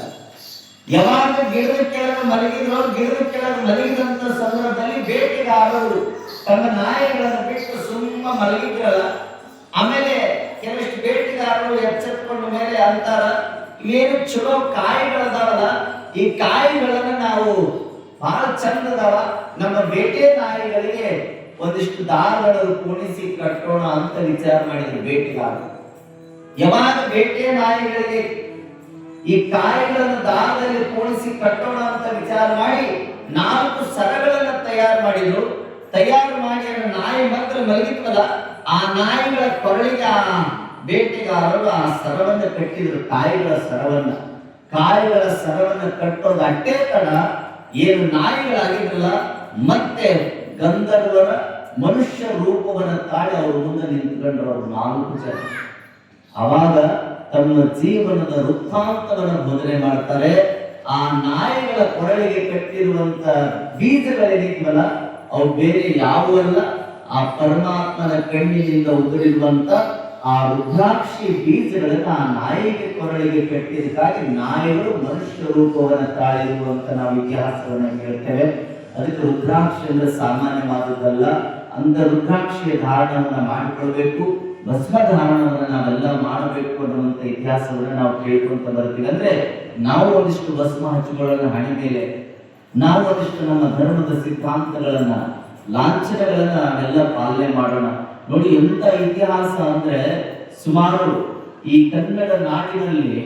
ಯಾವಾಗ ಗಿಡದ ಕೆಳಗೆ ಮಲಗಿದ್ರು, ಗಿಡದ ಕೆಳಗೆ ಮಲಗಿದಂತ ಸಂದರ್ಭದಲ್ಲಿ ಬೇಟೆಗಾರರು ತಮ್ಮ ನಾಯಿಗಳನ್ನು ಬಿಟ್ಟು ಸುಮ್ಮ ಮಲಗಿದ್ರಲ್ಲ, ಆಮೇಲೆ ಕೆಲವಿಷ್ಟು ಬೇಟೆಗಾರರು ಎಚ್ಚೆತ್ಕೊಂಡ ಮೇಲೆ ಅಂತಾರ ಏನು ಚಲೋ ಕಾಯಿಗಳದಾವಲ್ಲ, ಈ ಕಾಯಿಗಳನ್ನ ನಾವು ಬಹಳ ಚಂದದವ. ನಮ್ಮ ಬೇಟೆ ನಾಯಿಗಳಿಗೆ ಒಂದಿಷ್ಟು ದಾರಗಳು ಕುಣಿಸಿ ಕಟ್ಟೋಣ ಅಂತ ವಿಚಾರ ಮಾಡಿದ್ರು ಬೇಟೆಗಾರರು. ಯಾವಾಗ ಬೇಟೆ ನಾಯಿಗಳಿಗೆ ಈ ಕಾಯಿಗಳನ್ನು ದಾರದಲ್ಲಿ ಕೂಣಿಸಿ ಕಟ್ಟೋಣ ಅಂತ ವಿಚಾರ ಮಾಡಿ ನಾಲ್ಕು ಸರಗಳನ್ನು ತಯಾರು ಮಾಡಿದ್ರು. ತಯಾರು ಮಾಡಿ ನಾಯಿ ಮಾತ್ರ ಮಲಗಿತ್ತಲ್ಲ, ಆ ನಾಯಿಗಳ ಕೊರಳಿಗೆ ಬೇಟೆಗಾರರು ಆ ಸರವನ್ನು ಕಟ್ಟಿದ್ರು, ಕಾಯಿಗಳ ಸರವನ್ನ ಕಾಯಿಗಳ ಸರವನ್ನ ಕಟ್ಟೋದು ಅಟ್ಟೇ ತಡ, ಏನು ನಾಯಿಗಳಾಗಿರಲ್ಲ ಮತ್ತೆ ಗಂಧರ್ವರ ಮನುಷ್ಯ ರೂಪವನ್ನ ತಾಳಿ ಅವ್ರ ಮುಂದೆ ನಿಂತ್ಕೊಂಡ್ರು ಅವ್ರು ನಾಲ್ಕು ಜನ. ಅವಾಗ ತಮ್ಮ ಜೀವನದ ವೃತ್ತಾಂತವನ್ನು ಬೋಧನೆ ಮಾಡ್ತಾರೆ. ಆ ನಾಯಿಗಳ ಕೊರಳಿಗೆ ಕಟ್ಟಿರುವಂತ ಬೀಜಗಳೇನಿದ್ವಲ್ಲ, ಅವು ಬೇರೆ ಯಾವುವಲ್ಲ, ಆ ಪರಮಾತ್ಮನ ಕಣ್ಣಿನಿಂದ ಉದುರಿರುವಂತ ಆ ರುದ್ರಾಕ್ಷಿ ಬೀಜಗಳನ್ನು ಆ ನಾಯಿಗೆ ಕೊರಳಿಗೆ ಕಟ್ಟಿದ್ದಕ್ಕಾಗಿ ನಾಯಿಗಳು ಮನುಷ್ಯ ರೂಪವನ್ನು ತಾಳಿರುವಂತ ನಾವು ಇತಿಹಾಸವನ್ನು ಹೇಳ್ತೇವೆ. ಅದಕ್ಕೆ ರುದ್ರಾಕ್ಷಿ ಅಂದ್ರೆ ಸಾಮಾನ್ಯವಾದದ್ದಲ್ಲ. ಅಂದ ರುದ್ರಾಕ್ಷಿಯ ಧಾರಣವನ್ನ ಮಾಡಿಕೊಳ್ಬೇಕು. ಭಸ್ಮ ಧಾರಣವನ್ನು ನಾವೆಲ್ಲ ಮಾಡಬೇಕು ಅನ್ನುವಂಥ ಇತಿಹಾಸವನ್ನು ನಾವು ಕೇಳ್ಕೊಂತ ಬರ್ತೀವಿ. ಅಂದ್ರೆ ನಾವು ಒಂದಿಷ್ಟು ಭಸ್ಮ ಹಚ್ಚುಗಳನ್ನು ಹಣೆ ಮೇಲೆ ನಾವು ಒಂದಿಷ್ಟು ನಮ್ಮ ಧರ್ಮದ ಸಿದ್ಧಾಂತಗಳನ್ನ, ಲಾಂಛನಗಳನ್ನ ನಾವೆಲ್ಲ ಪಾಲನೆ ಮಾಡೋಣ. ನೋಡಿ ಎಂತ ಇತಿಹಾಸ ಅಂದ್ರೆ ಸುಮಾರು ಈ ಕನ್ನಡ ನಾಡಿನಲ್ಲಿ